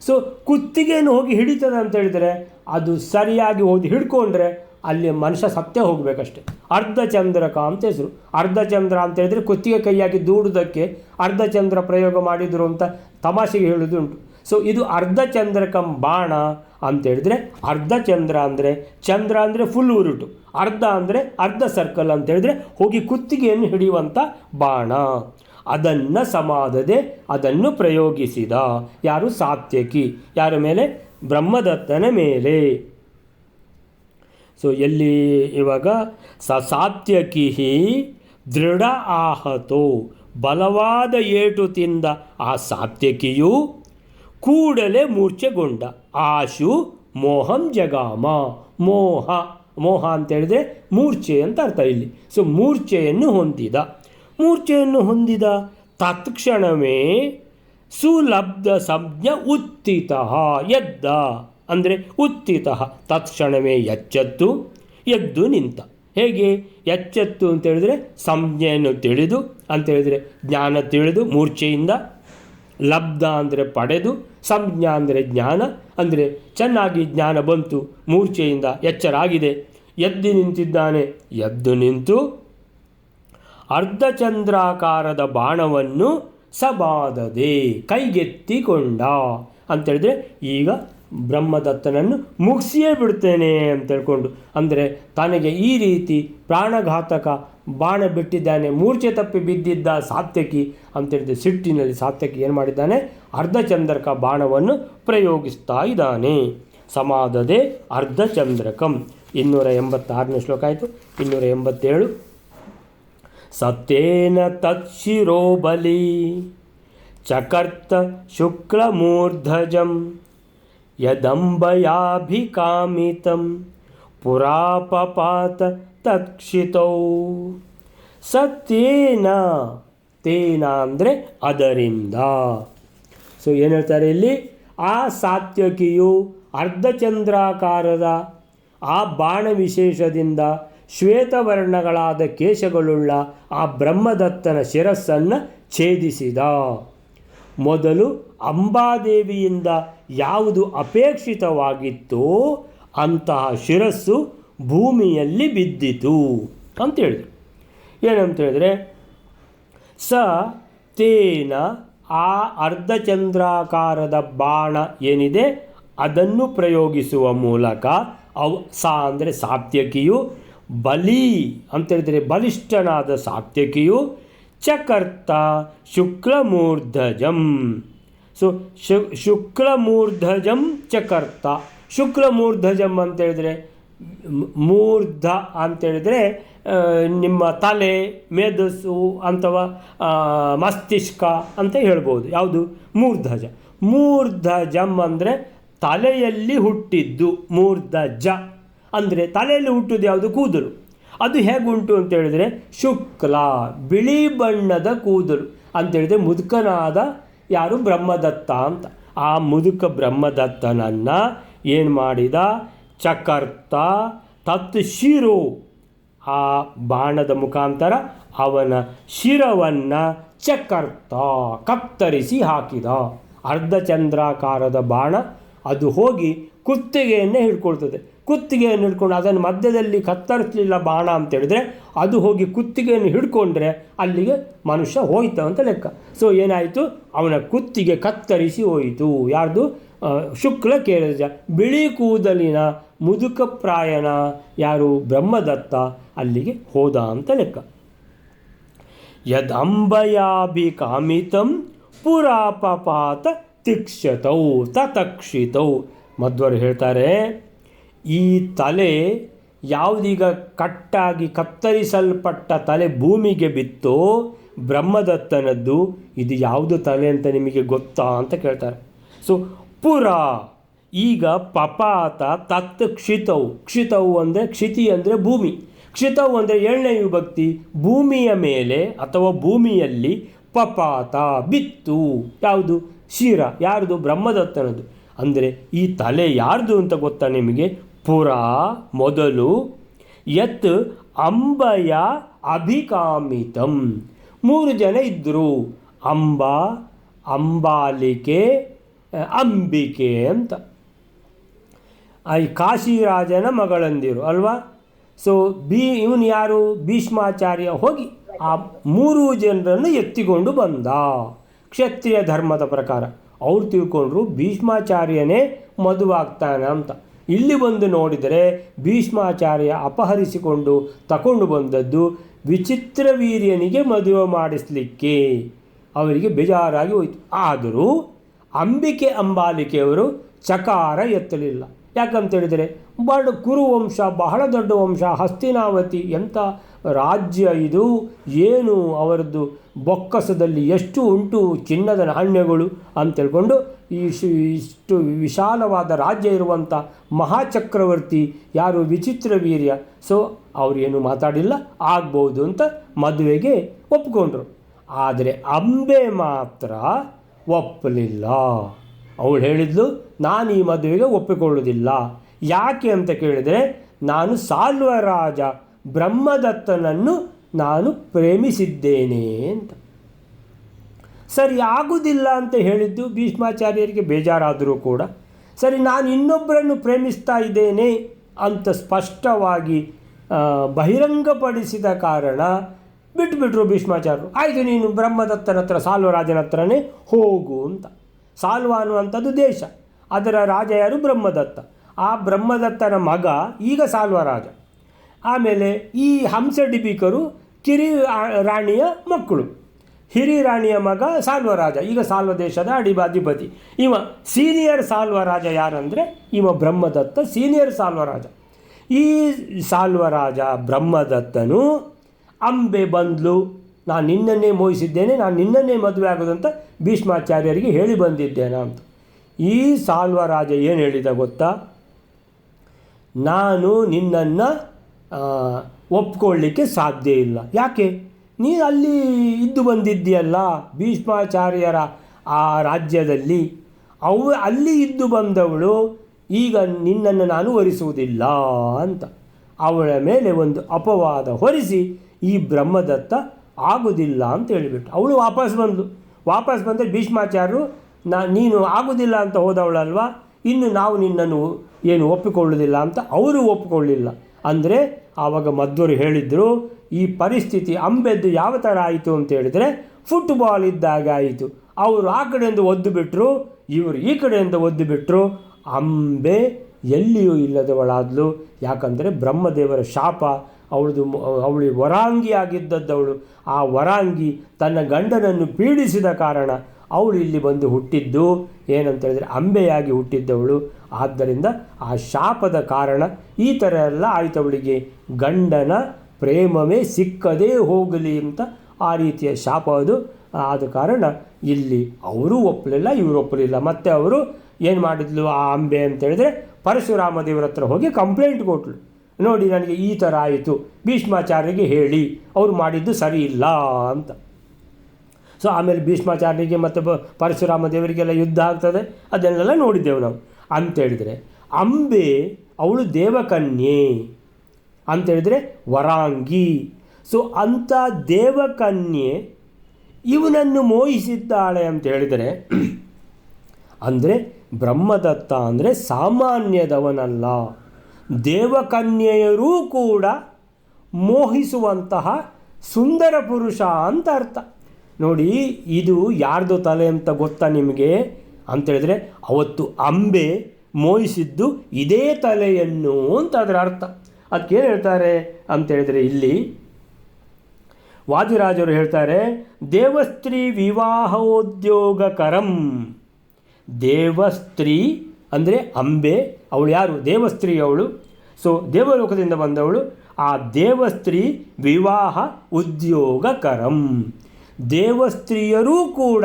ಸೊ ಕುತ್ತಿಗೆಯನ್ನು ಹೋಗಿ ಹಿಡಿತದೆ ಅಂತ ಹೇಳಿದರೆ ಅದು ಸರಿಯಾಗಿ ಹೋಗಿ ಹಿಡ್ಕೊಂಡ್ರೆ ಅಲ್ಲಿ ಮನುಷ್ಯ ಸತ್ಯ ಹೋಗಬೇಕಷ್ಟೆ. ಅರ್ಧಚಂದ್ರಕ ಅಂತ ಹೆಸರು. ಅರ್ಧಚಂದ್ರ ಅಂತ ಹೇಳಿದರೆ ಕುತ್ತಿಗೆ ಕೈಯಾಗಿ ದೂಡುವುದಕ್ಕೆ ಅರ್ಧಚಂದ್ರ ಪ್ರಯೋಗ ಮಾಡಿದರು ಅಂತ ತಮಾಷೆಗೆ ಹೇಳುವುದುಂಟು ಸೊ ಇದು ಅರ್ಧ ಚಂದ್ರಕಂ ಬಾಣ. ಅಂತ ಹೇಳಿದ್ರೆ ಅರ್ಧ ಚಂದ್ರ ಅಂದರೆ ಚಂದ್ರ ಅಂದರೆ ಫುಲ್ ಉರುಟು. ಅರ್ಧ ಅಂದರೆ ಅರ್ಧ ಸರ್ಕಲ್ ಅಂತ ಹೇಳಿದ್ರೆ ಹೋಗಿ ಕುತ್ತಿಗೆಯನ್ನು ಹಿಡಿಯುವಂಥ ಬಾಣ. ಅದನ್ನು ಸಮಾದದೆ ಅದನ್ನು ಪ್ರಯೋಗಿಸಿದ. ಯಾರು? ಸಾತ್ಯಕಿ. ಯಾರ ಮೇಲೆ? ಬ್ರಹ್ಮದತ್ತನ ಮೇಲೆ. ಸೊ ಎಲ್ಲಿ ಇವಾಗ? ಸ ಸಾತ್ಯಕಿ ದೃಢ ಆಹತೋ. ಬಲವಾದ ಏಟು ತಿಂದ ಆ ಸಾತ್ಯಕಿಯು ಕೂಡಲೇ ಮೂರ್ಛೆಗೊಂಡ. ಆಶು ಮೋಹಂ ಜಗಾಮ. ಮೋಹ ಮೋಹ ಅಂತ ಹೇಳಿದ್ರೆ ಮೂರ್ಛೆ ಅಂತ ಅರ್ಥ ಇಲ್ಲಿ. ಸೊ ಮೂರ್ಛೆಯನ್ನು ಹೊಂದಿದ. ಮೂರ್ಛೆಯನ್ನು ಹೊಂದಿದ ತತ್ಕ್ಷಣವೇ ಸುಲಬ್ಧ ಸಂಜ್ಞ ಉತ್ತಿತ ಎದ್ದ. ಅಂದರೆ ಉತ್ತಿತ, ತತ್ಕ್ಷಣವೇ ಎಚ್ಚತ್ತು, ಎದ್ದು ನಿಂತ. ಹೇಗೆ? ಎಚ್ಚತ್ತು ಅಂತ ಹೇಳಿದ್ರೆ ಸಂಜ್ಞೆಯನ್ನು ತಿಳಿದು ಅಂತ ಹೇಳಿದ್ರೆ ಜ್ಞಾನ ತಿಳಿದು, ಮೂರ್ಛೆಯಿಂದ ಲಬ್ಧ ಅಂದರೆ ಪಡೆದು ಸಂಜ್ಞಾ ಅಂದರೆ ಜ್ಞಾನ, ಅಂದರೆ ಚೆನ್ನಾಗಿ ಜ್ಞಾನ ಬಂತು, ಮೂರ್ಛೆಯಿಂದ ಎಚ್ಚರಾಗಿದೆ. ಎದ್ದು ನಿಂತಿದ್ದಾನೆ. ಎದ್ದು ನಿಂತು ಅರ್ಧಚಂದ್ರಾಕಾರದ ಬಾಣವನ್ನು ಸಬಾದದೆ ಕೈಗೆತ್ತಿಕೊಂಡ. ಅಂತೇಳಿದ್ರೆ ಈಗ ಬ್ರಹ್ಮದತ್ತನನ್ನು ಮುಗಿಸಿಯೇ ಬಿಡ್ತೇನೆ ಅಂತೇಳ್ಕೊಂಡು, ಅಂದರೆ ತನಗೆ ಈ ರೀತಿ ಪ್ರಾಣಘಾತಕ ಬಾಣ ಬಿಟ್ಟಿದ್ದಾನೆ, ಮೂರ್ಛೆ ತಪ್ಪಿ ಬಿದ್ದಿದ್ದ ಸಾತ್ಯಕಿ ಅಂತೇಳಿದ ಸಿಟ್ಟಿನಲ್ಲಿ ಸಾತ್ಯಕಿ ಏನು ಮಾಡಿದ್ದಾನೆ? ಅರ್ಧಚಂದ್ರಕ ಬಾಣವನ್ನು ಪ್ರಯೋಗಿಸ್ತಾ ಇದ್ದಾನೆ. ಸಮಾಧದೆ ಅರ್ಧಚಂದ್ರಕಂ ಇನ್ನೂರ ಎಂಬತ್ತಾರನೇ ಶ್ಲೋಕ ಆಯಿತು. ಇನ್ನೂರ ಎಂಬತ್ತೇಳು. ಸತ್ಯೇನ ತತ್ಶಿರೋಬಲಿ ಚಕರ್ತ ಶುಕ್ಲಮೂರ್ಧಜಂ ಯದಂಬಯಾಭಿಕಾಮಿತಂ ಪುರಾಪಪಾತ ತಕ್ಷಿತೌ ಸತ್ಯೇನ ತೇನ ಅಂದರೆ ಅದರಿಂದ. ಸೊ ಏನು ಹೇಳ್ತಾರೆ ಇಲ್ಲಿ? ಆ ಸಾತ್ಯಕಿಯು ಅರ್ಧಚಂದ್ರಾಕಾರದ ಆ ಬಾಣ ವಿಶೇಷದಿಂದ ಶ್ವೇತವರ್ಣಗಳಾದ ಕೇಶಗಳುಳ್ಳ ಆ ಬ್ರಹ್ಮದತ್ತನ ಶಿರಸ್ಸನ್ನು ಛೇದಿಸಿದ. ಮೊದಲು ಅಂಬಾದೇವಿಯಿಂದ ಯಾವುದು ಅಪೇಕ್ಷಿತವಾಗಿತ್ತೋ ಅಂತಹ ಶಿರಸ್ಸು ಭೂಮಿಯಲ್ಲಿ ಬಿದ್ದಿತು ಅಂತ ಹೇಳಿದ್ರು ಏನಂತ ಹೇಳಿದ್ರೆ ಸ ತೇನ ಆ ಅರ್ಧಚಂದ್ರಾಕಾರದ ಬಾಣ ಏನಿದೆ, ಅದನ್ನು ಪ್ರಯೋಗಿಸುವ ಮೂಲಕ ಅವ ಸಾ ಅಂದರೆ ಸಾತ್ಯಕಿಯು, ಬಲಿ ಅಂತೇಳಿದರೆ ಬಲಿಷ್ಠನಾದ ಸಾತ್ಯಕಿಯು, ಚಕರ್ತ ಶುಕ್ಲಮೂರ್ಧಜಂ. ಸೊ, ಶು, ಶುಕ್ಲಮೂರ್ಧಜಂ ಚಕರ್ತ. ಶುಕ್ಲಮೂರ್ಧಜಂ ಅಂತೇಳಿದರೆ ಮೂರ್ಧ ಅಂತೇಳಿದರೆ ನಿಮ್ಮ ತಲೆ ಮೇಧಸ್ಸು ಅಥವಾ ಮಸ್ತಿಷ್ಕ ಅಂತ ಹೇಳ್ಬೋದು. ಯಾವುದು? ಮೂರ್ಧಜ. ಮೂರ್ಧಜಂ ಅಂದರೆ ತಲೆಯಲ್ಲಿ ಹುಟ್ಟಿದ್ದು, ಮೂರ್ಧಜ. ಅಂದರೆ ತಲೆಯಲ್ಲಿ ಹುಟ್ಟುದು ಯಾವುದು? ಕೂದಲು. ಅದು ಹೇಗುಂಟು ಅಂತ ಹೇಳಿದರೆ ಶುಕ್ಲ, ಬಿಳಿ ಬಣ್ಣದ ಕೂದಲು. ಅಂತೇಳಿದರೆ ಮುದುಕನಾದ ಯಾರು? ಬ್ರಹ್ಮದತ್ತ ಅಂತ. ಆ ಮುದುಕ ಬ್ರಹ್ಮದತ್ತನನ್ನು ಏನು ಮಾಡಿದ? ಚಕರ್ತ ತತ್ ಶಿರೋ. ಆ ಬಾಣದ ಮುಖಾಂತರ ಅವನ ಶಿರವನ್ನು ಚಕರ್ತ ಕತ್ತರಿಸಿ ಹಾಕಿದ. ಅರ್ಧಚಂದ್ರಾಕಾರದ ಬಾಣ ಅದು ಹೋಗಿ ಕುತ್ತಿಗೆಯನ್ನೇ ಹಿಡ್ಕೊಳ್ತದೆ. ಕುತ್ತಿಗೆಯನ್ನು ಹಿಡ್ಕೊಂಡು ಅದನ್ನು ಮಧ್ಯದಲ್ಲಿ ಕತ್ತರಿಸಲಿಲ್ಲ ಬಾಣ ಅಂತ ಹೇಳಿದ್ರೆ ಅದು ಹೋಗಿ ಕುತ್ತಿಗೆಯನ್ನು ಹಿಡ್ಕೊಂಡ್ರೆ ಅಲ್ಲಿಗೆ ಮನುಷ್ಯ ಹೋಯ್ತು ಅಂತ ಲೆಕ್ಕ. ಸೊ ಏನಾಯಿತು? ಅವನ ಕುತ್ತಿಗೆ ಕತ್ತರಿಸಿ ಹೋಯಿತು. ಯಾರ್ದು? ಶುಕ್ಲ ಕೇಳಿದ ಬಿಳಿ ಕೂದಲಿನ ಮುದುಕ ಪ್ರಾಯಣ ಯಾರು ಬ್ರಹ್ಮದತ್ತ ಅಲ್ಲಿಗೆ ಹೋದ ಅಂತ ಲೆಕ್ಕ. ಯದಂಬಯಾಭಿ ಕಾಮಿತಂ ಪುರಾಪಪಾತ ತಿಕ್ಷತೌ ತತಕ್ಷಿತೌ. ಮಧ್ವರು ಹೇಳ್ತಾರೆ, ಈ ತಲೆ ಯಾವುದೀಗ ಕಟ್ಟಾಗಿ ಕತ್ತರಿಸಲ್ಪಟ್ಟ ತಲೆ ಭೂಮಿಗೆ ಬಿತ್ತೋ ಬ್ರಹ್ಮದತ್ತನದ್ದು ಇದು ಯಾವುದು ತಲೆ ಅಂತ ನಿಮಗೆ ಗೊತ್ತಾ ಅಂತ ಕೇಳ್ತಾರೆ. ಸೊ ಪುರ ಈಗ ಪಪಾತ ತತ್ ಕ್ಷಿತವು ಕ್ಷಿತವು ಅಂದರೆ ಕ್ಷಿತಿ ಅಂದರೆ ಭೂಮಿ. ಕ್ಷಿತವು ಅಂದರೆ ಏಳನೇ ವಿಭಕ್ತಿ ಭೂಮಿಯ ಮೇಲೆ ಅಥವಾ ಭೂಮಿಯಲ್ಲಿ ಪಪಾತ ಬಿತ್ತು. ಯಾವುದು? ಶಿರ. ಯಾರ್ದು? ಬ್ರಹ್ಮದತ್ತನದು. ಅಂದರೆ ಈ ತಲೆ ಯಾರ್ದು ಅಂತ ಗೊತ್ತಾ ನಿಮಗೆ? ಪುರ ಮೊದಲು ಯತ್ ಅಂಬಯ ಅಭಿಕಾಮಿತಂ. ಮೂರು ಜನ ಇದ್ದರು ಅಂಬ, ಅಂಬಾಲಿಕೆ, ಅಂಬಿಕೆ ಅಂತ. ಈ ಕಾಶಿರಾಜನ ಮಗಳಂದಿರು, ಅಲ್ವಾ? ಸೊ ಬಿ, ಇವನು ಯಾರು? ಭೀಷ್ಮಾಚಾರ್ಯ ಹೋಗಿ ಆ ಮೂರು ಜನರನ್ನು ಎತ್ತಿಕೊಂಡು ಬಂದ. ಕ್ಷತ್ರಿಯ ಧರ್ಮದ ಪ್ರಕಾರ. ಅವ್ರು ತಿಳ್ಕೊಂಡ್ರು ಭೀಷ್ಮಾಚಾರ್ಯನೇ ಮದುವಾಗ್ತಾನೆ ಅಂತ. ಇಲ್ಲಿ ಬಂದು ನೋಡಿದರೆ ಭೀಷ್ಮಾಚಾರ್ಯ ಅಪಹರಿಸಿಕೊಂಡು ತಕೊಂಡು ಬಂದದ್ದು ವಿಚಿತ್ರ ವೀರ್ಯನಿಗೆ ಮದುವೆ ಮಾಡಿಸ್ಲಿಕ್ಕೆ. ಅವರಿಗೆ ಬೇಜಾರಾಗಿ ಹೋಯಿತು. ಆದರೂ ಅಂಬಿಕೆ ಅಂಬಾಲಿಕೆಯವರು ಚಕಾರ ಎತ್ತಲಿಲ್ಲ. ಯಾಕಂತ ಬಡ ಕುರು ಕುರುವಂಶ ಬಹಳ ದೊಡ್ಡ ವಂಶ, ಹಸ್ತಿನಾವತಿ ಎಂಥ ರಾಜ್ಯ ಇದು? ಏನು ಅವರದ್ದು ಬೊಕ್ಕಸದಲ್ಲಿ ಎಷ್ಟು ಉಂಟು ಚಿನ್ನದ ನಾಣ್ಯಗಳು ಅಂತೇಳ್ಕೊಂಡು ಈ ಇಷ್ಟು ವಿಶಾಲವಾದ ರಾಜ್ಯ ಇರುವಂಥ ಮಹಾಚಕ್ರವರ್ತಿ ಯಾರು? ವಿಚಿತ್ರ ವೀರ್ಯ. ಸೊ ಏನು ಮಾತಾಡಿಲ್ಲ, ಆಗ್ಬೋದು ಅಂತ ಮದುವೆಗೆ ಒಪ್ಕೊಂಡ್ರು. ಆದರೆ ಅಂಬೆ ಮಾತ್ರ ಒಪ್ಪಲಿಲ್ಲ. ಅವಳು ಹೇಳಿದ್ಲು ನಾನು ಈ ಮದುವೆಗೆ ಒಪ್ಪಿಕೊಳ್ಳುವುದಿಲ್ಲ. ಯಾಕೆ ಅಂತ ಕೇಳಿದರೆ, ನಾನು ಸಾಲ್ವರಾಜ ಬ್ರಹ್ಮದತ್ತನನ್ನು ನಾನು ಪ್ರೇಮಿಸಿದ್ದೇನೆ ಅಂತ. ಸರಿ ಆಗುವುದಿಲ್ಲ ಅಂತ ಹೇಳಿದ್ದು ಭೀಷ್ಮಾಚಾರ್ಯರಿಗೆ ಬೇಜಾರಾದರೂ ಕೂಡ, ಸರಿ, ನಾನು ಇನ್ನೊಬ್ಬರನ್ನು ಪ್ರೇಮಿಸ್ತಾ ಇದ್ದೇನೆ ಅಂತ ಸ್ಪಷ್ಟವಾಗಿ ಬಹಿರಂಗಪಡಿಸಿದ ಕಾರಣ ಬಿಟ್ಟುಬಿಟ್ರು ಭೀಷ್ಮಾಚಾರ್ಯರು. ಆಯಿತು, ನೀನು ಬ್ರಹ್ಮದತ್ತನ ಹತ್ರ ಸಾಲ್ವರಾಜನ ಹತ್ರನೇ ಹೋಗು ಅಂತ. ಸಾಲ್ವ ಅನ್ನುವಂಥದ್ದು ದೇಶ. ಅದರ ರಾಜ ಯಾರು? ಬ್ರಹ್ಮದತ್ತ. ಆ ಬ್ರಹ್ಮದತ್ತನ ಮಗ ಈಗ ಸಾಲ್ವ ರಾಜ. ಆಮೇಲೆ ಈ ಹಂಸ ಡಿಪಿಕರು ಕಿರಿ ರಾಣಿಯ ಮಕ್ಕಳು. ಹಿರಿ ರಾಣಿಯ ಮಗ ಸಾಲ್ವ ರಾಜ. ಈಗ ಸಾಲ್ವ ದೇಶದ ಅಡಿಬಾಧಿಪತಿ. ಇವ ಸೀನಿಯರ್ ಸಾಲ್ವ ರಾಜ ಯಾರಂದರೆ? ಇವ ಬ್ರಹ್ಮದತ್ತ ಸೀನಿಯರ್ ಸಾಲ್ವ ರಾಜ. ಈ ಸಾಲ್ವ ರಾಜ ಬ್ರಹ್ಮದತ್ತನು ಅಂಬೆ ಬಂದ್ಲು. ನಾನು ನಿನ್ನನ್ನೇ ಮೋಹಿಸಿದ್ದೇನೆ, ನಾನು ನಿನ್ನನ್ನೇ ಮದುವೆ ಆಗೋದಂತ ಭೀಷ್ಮಾಚಾರ್ಯರಿಗೆ ಹೇಳಿ ಬಂದಿದ್ದೇನೆ ಅಂತ. ಈ ಸಾಲ್ವರಾಜ ಏನು ಹೇಳಿದ ಗೊತ್ತಾ? ನಾನು ನಿನ್ನನ್ನು ಒಪ್ಕೊಳ್ಳಿಕ್ಕೆ ಸಾಧ್ಯ ಇಲ್ಲ. ಯಾಕೆ? ನೀ ಅಲ್ಲಿ ಇದ್ದು ಬಂದಿದ್ದೀಯಲ್ಲ, ಭೀಷ್ಮಾಚಾರ್ಯರ ಆ ರಾಜ್ಯದಲ್ಲಿ. ಅವು ಅಲ್ಲಿ ಇದ್ದು ಬಂದವಳು, ಈಗ ನಿನ್ನನ್ನು ನಾನು ವರಿಸುವುದಿಲ್ಲ ಅಂತ. ಅವಳ ಮೇಲೆ ಒಂದು ಅಪವಾದ ಹೊರಿಸಿ ಈ ಬ್ರಹ್ಮದತ್ತ ಆಗುವುದಿಲ್ಲ ಅಂತ ಹೇಳಿಬಿಟ್ಟು ಅವಳು ವಾಪಸ್ ಬಂದಳು ವಾಪಸ್ ಬಂದರೆ ಭೀಷ್ಮಾಚಾರ್ಯರು ನಾ ನೀನು ಆಗೋದಿಲ್ಲ ಅಂತ ಹೋದವಳಲ್ವಾ? ಇನ್ನು ನಾವು ನಿನ್ನನ್ನು ಏನು ಒಪ್ಪಿಕೊಳ್ಳುವುದಿಲ್ಲ ಅಂತ ಅವರು ಒಪ್ಪಿಕೊಳ್ಳಿಲ್ಲ. ಅಂದರೆ ಆವಾಗ ಮಧ್ವರು ಹೇಳಿದರು, ಈ ಪರಿಸ್ಥಿತಿ ಅಂಬೆದ್ದು ಯಾವ ಥರ ಆಯಿತು ಅಂತ ಹೇಳಿದರೆ ಫುಟ್ಬಾಲ್ ಇದ್ದಾಗ ಆಯಿತು. ಅವರು ಆ ಕಡೆಯಿಂದ ಒದ್ದು ಬಿಟ್ಟರು ಇವರು ಈ ಕಡೆಯಿಂದ ಒದ್ದು ಬಿಟ್ಟರು ಅಂಬೆ ಎಲ್ಲಿಯೂ ಇಲ್ಲದವಳಾದ್ಲು. ಯಾಕಂದರೆ ಬ್ರಹ್ಮದೇವರ ಶಾಪ, ಅವಳದು ಅವಳು ವರಾಂಗಿ ಆಗಿದ್ದದ್ದವಳು ಆ ವರಾಂಗಿ ತನ್ನ ಗಂಡನನ್ನು ಪೀಡಿಸಿದ ಕಾರಣ ಅವಳು ಇಲ್ಲಿ ಬಂದು ಹುಟ್ಟಿದ್ದು ಏನಂತ ಹೇಳಿದರೆ ಅಂಬೆಯಾಗಿ ಹುಟ್ಟಿದ್ದವಳು. ಆದ್ದರಿಂದ ಆ ಶಾಪದ ಕಾರಣ ಈ ಥರ ಎಲ್ಲ ಆಯಿತು ಅವಳಿಗೆ. ಗಂಡನ ಪ್ರೇಮವೇ ಸಿಕ್ಕದೇ ಹೋಗಲಿ ಅಂತ ಆ ರೀತಿಯ ಶಾಪ ಅದು. ಆದ ಕಾರಣ ಇಲ್ಲಿ ಅವರು ಒಪ್ಪಲಿಲ್ಲ, ಇವರು ಒಪ್ಪಲಿಲ್ಲ. ಮತ್ತು ಅವರು ಏನು ಮಾಡಿದ್ಲು ಆ ಅಂಬೆ ಅಂತ ಹೇಳಿದರೆ ಪರಶುರಾಮ ದೇವರ ಹತ್ರ ಹೋಗಿ ಕಂಪ್ಲೇಂಟ್ ಕೊಟ್ಟಳು ನೋಡಿ, ನನಗೆ ಈ ಥರ ಆಯಿತು. ಭೀಷ್ಮಾಚಾರ್ಯರಿಗೆ ಹೇಳಿ, ಅವರು ಮಾಡಿದ್ದು ಸರಿ ಇಲ್ಲ ಅಂತ. ಸೊ ಆಮೇಲೆ ಭೀಷ್ಮಾಚಾರ್ಯರಿಗೆ ಮತ್ತು ಪರಶುರಾಮ ದೇವರಿಗೆಲ್ಲ ಯುದ್ಧ ಆಗ್ತದೆ. ಅದನ್ನೆಲ್ಲ ನೋಡಿದ್ದೆವು ನಾವು. ಅಂತೇಳಿದರೆ ಅಂಬೆ ಅವಳು ದೇವಕನ್ಯೆ ಅಂತೇಳಿದರೆ ವರಾಂಗಿ. ಸೊ ಅಂಥ ದೇವಕನ್ಯೆ ಇವನನ್ನು ಮೋಹಿಸಿದ್ದಾಳೆ ಅಂತ ಹೇಳಿದರೆ, [CLEARS THROAT] ಅಂದರೆ ಬ್ರಹ್ಮದತ್ತ ಅಂದರೆ ಸಾಮಾನ್ಯದವನಲ್ಲ. ದೇವಕನ್ಯೆಯರೂ ಕೂಡ ಮೋಹಿಸುವಂತಹ ಸುಂದರ ಪುರುಷ ಅಂತ ಅರ್ಥ. ನೋಡಿ, ಇದು ಯಾರ್ದು ತಲೆ ಅಂತ ಗೊತ್ತಾ ನಿಮಗೆ? ಅಂತೇಳಿದ್ರೆ ಅವತ್ತು ಅಂಬೆ ಮೋಹಿಸಿದ್ದು ಇದೇ ತಲೆಯನ್ನು ಅಂತ ಅದರ ಅರ್ಥ. ಅದಕ್ಕೇನು ಹೇಳ್ತಾರೆ ಅಂತೇಳಿದರೆ ಇಲ್ಲಿ, ವಾದಿರಾಜರು ಹೇಳ್ತಾರೆ, ದೇವಸ್ತ್ರೀ ವಿವಾಹೋದ್ಯೋಗಕರಂ ದೇವಸ್ತ್ರೀ ಅಂದರೆ ಅಂಬೆ, ಅವಳು ಯಾರು? ದೇವಸ್ತ್ರೀ ಅವಳು. ಸೊ ದೇವಲೋಕದಿಂದ ಬಂದವಳು. ಆ ದೇವಸ್ತ್ರೀ ವಿವಾಹ ಉದ್ಯೋಗಕರಂ ದೇವಸ್ತ್ರೀಯರೂ ಕೂಡ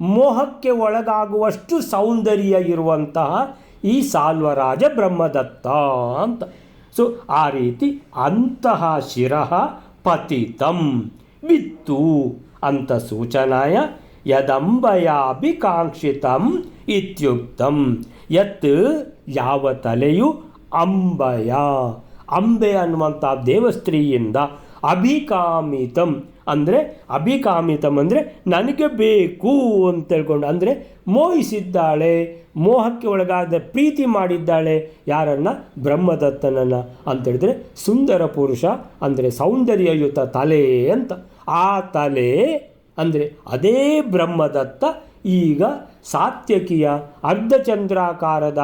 ಮೋಹಕ್ಕೆ ಒಳಗಾಗುವಷ್ಟು ಸೌಂದರ್ಯ ಇರುವಂತಹ ಈ ಸಾಲ್ವರಾಜ ಬ್ರಹ್ಮದತ್ತ ಅಂತ. ಸೊ ಆ ರೀತಿ ಅಂತಹ ಶಿರಃ ಪತಿತಂ ವಿತ್ತು ಅಂತ ಸೂಚನಾಯ ಯದಂಬಯಾಭಿಕಾಂಕ್ಷಿತಂ ಇತ್ಯುಕ್ತಂ. ಯತ್ ಯಾವ ತಲೆಯು ಅಂಬಯ. ಅಂಬೆ ಅನ್ನುವಂಥ ದೇವಸ್ತ್ರೀಯಿಂದ ಅಭಿಕಾಮಿತಂ ಅಂದರೆ ಅಭಿಕಾಮಿತಂ ಅಂದರೆ ನನಗೆ ಬೇಕು ಅಂತ ಹೇಳ್ಕೊಂಡು, ಅಂದರೆ ಮೋಹಿಸಿದ್ದಾಳೆ, ಮೋಹಕ್ಕೆ ಒಳಗಾದ ಪ್ರೀತಿ ಮಾಡಿದ್ದಾಳೆ. ಯಾರನ್ನ? ಬ್ರಹ್ಮದತ್ತನನ್ನು ಅಂತೇಳಿದರೆ ಸುಂದರ ಪುರುಷ ಅಂದರೆ ಸೌಂದರ್ಯಯುತ ತಲೆ ಅಂತ. ಆ ತಲೆ ಅಂದರೆ ಅದೇ ಬ್ರಹ್ಮದತ್ತ, ಈಗ ಸಾತ್ಯಕಿಯ ಅರ್ಧಚಂದ್ರಾಕಾರದ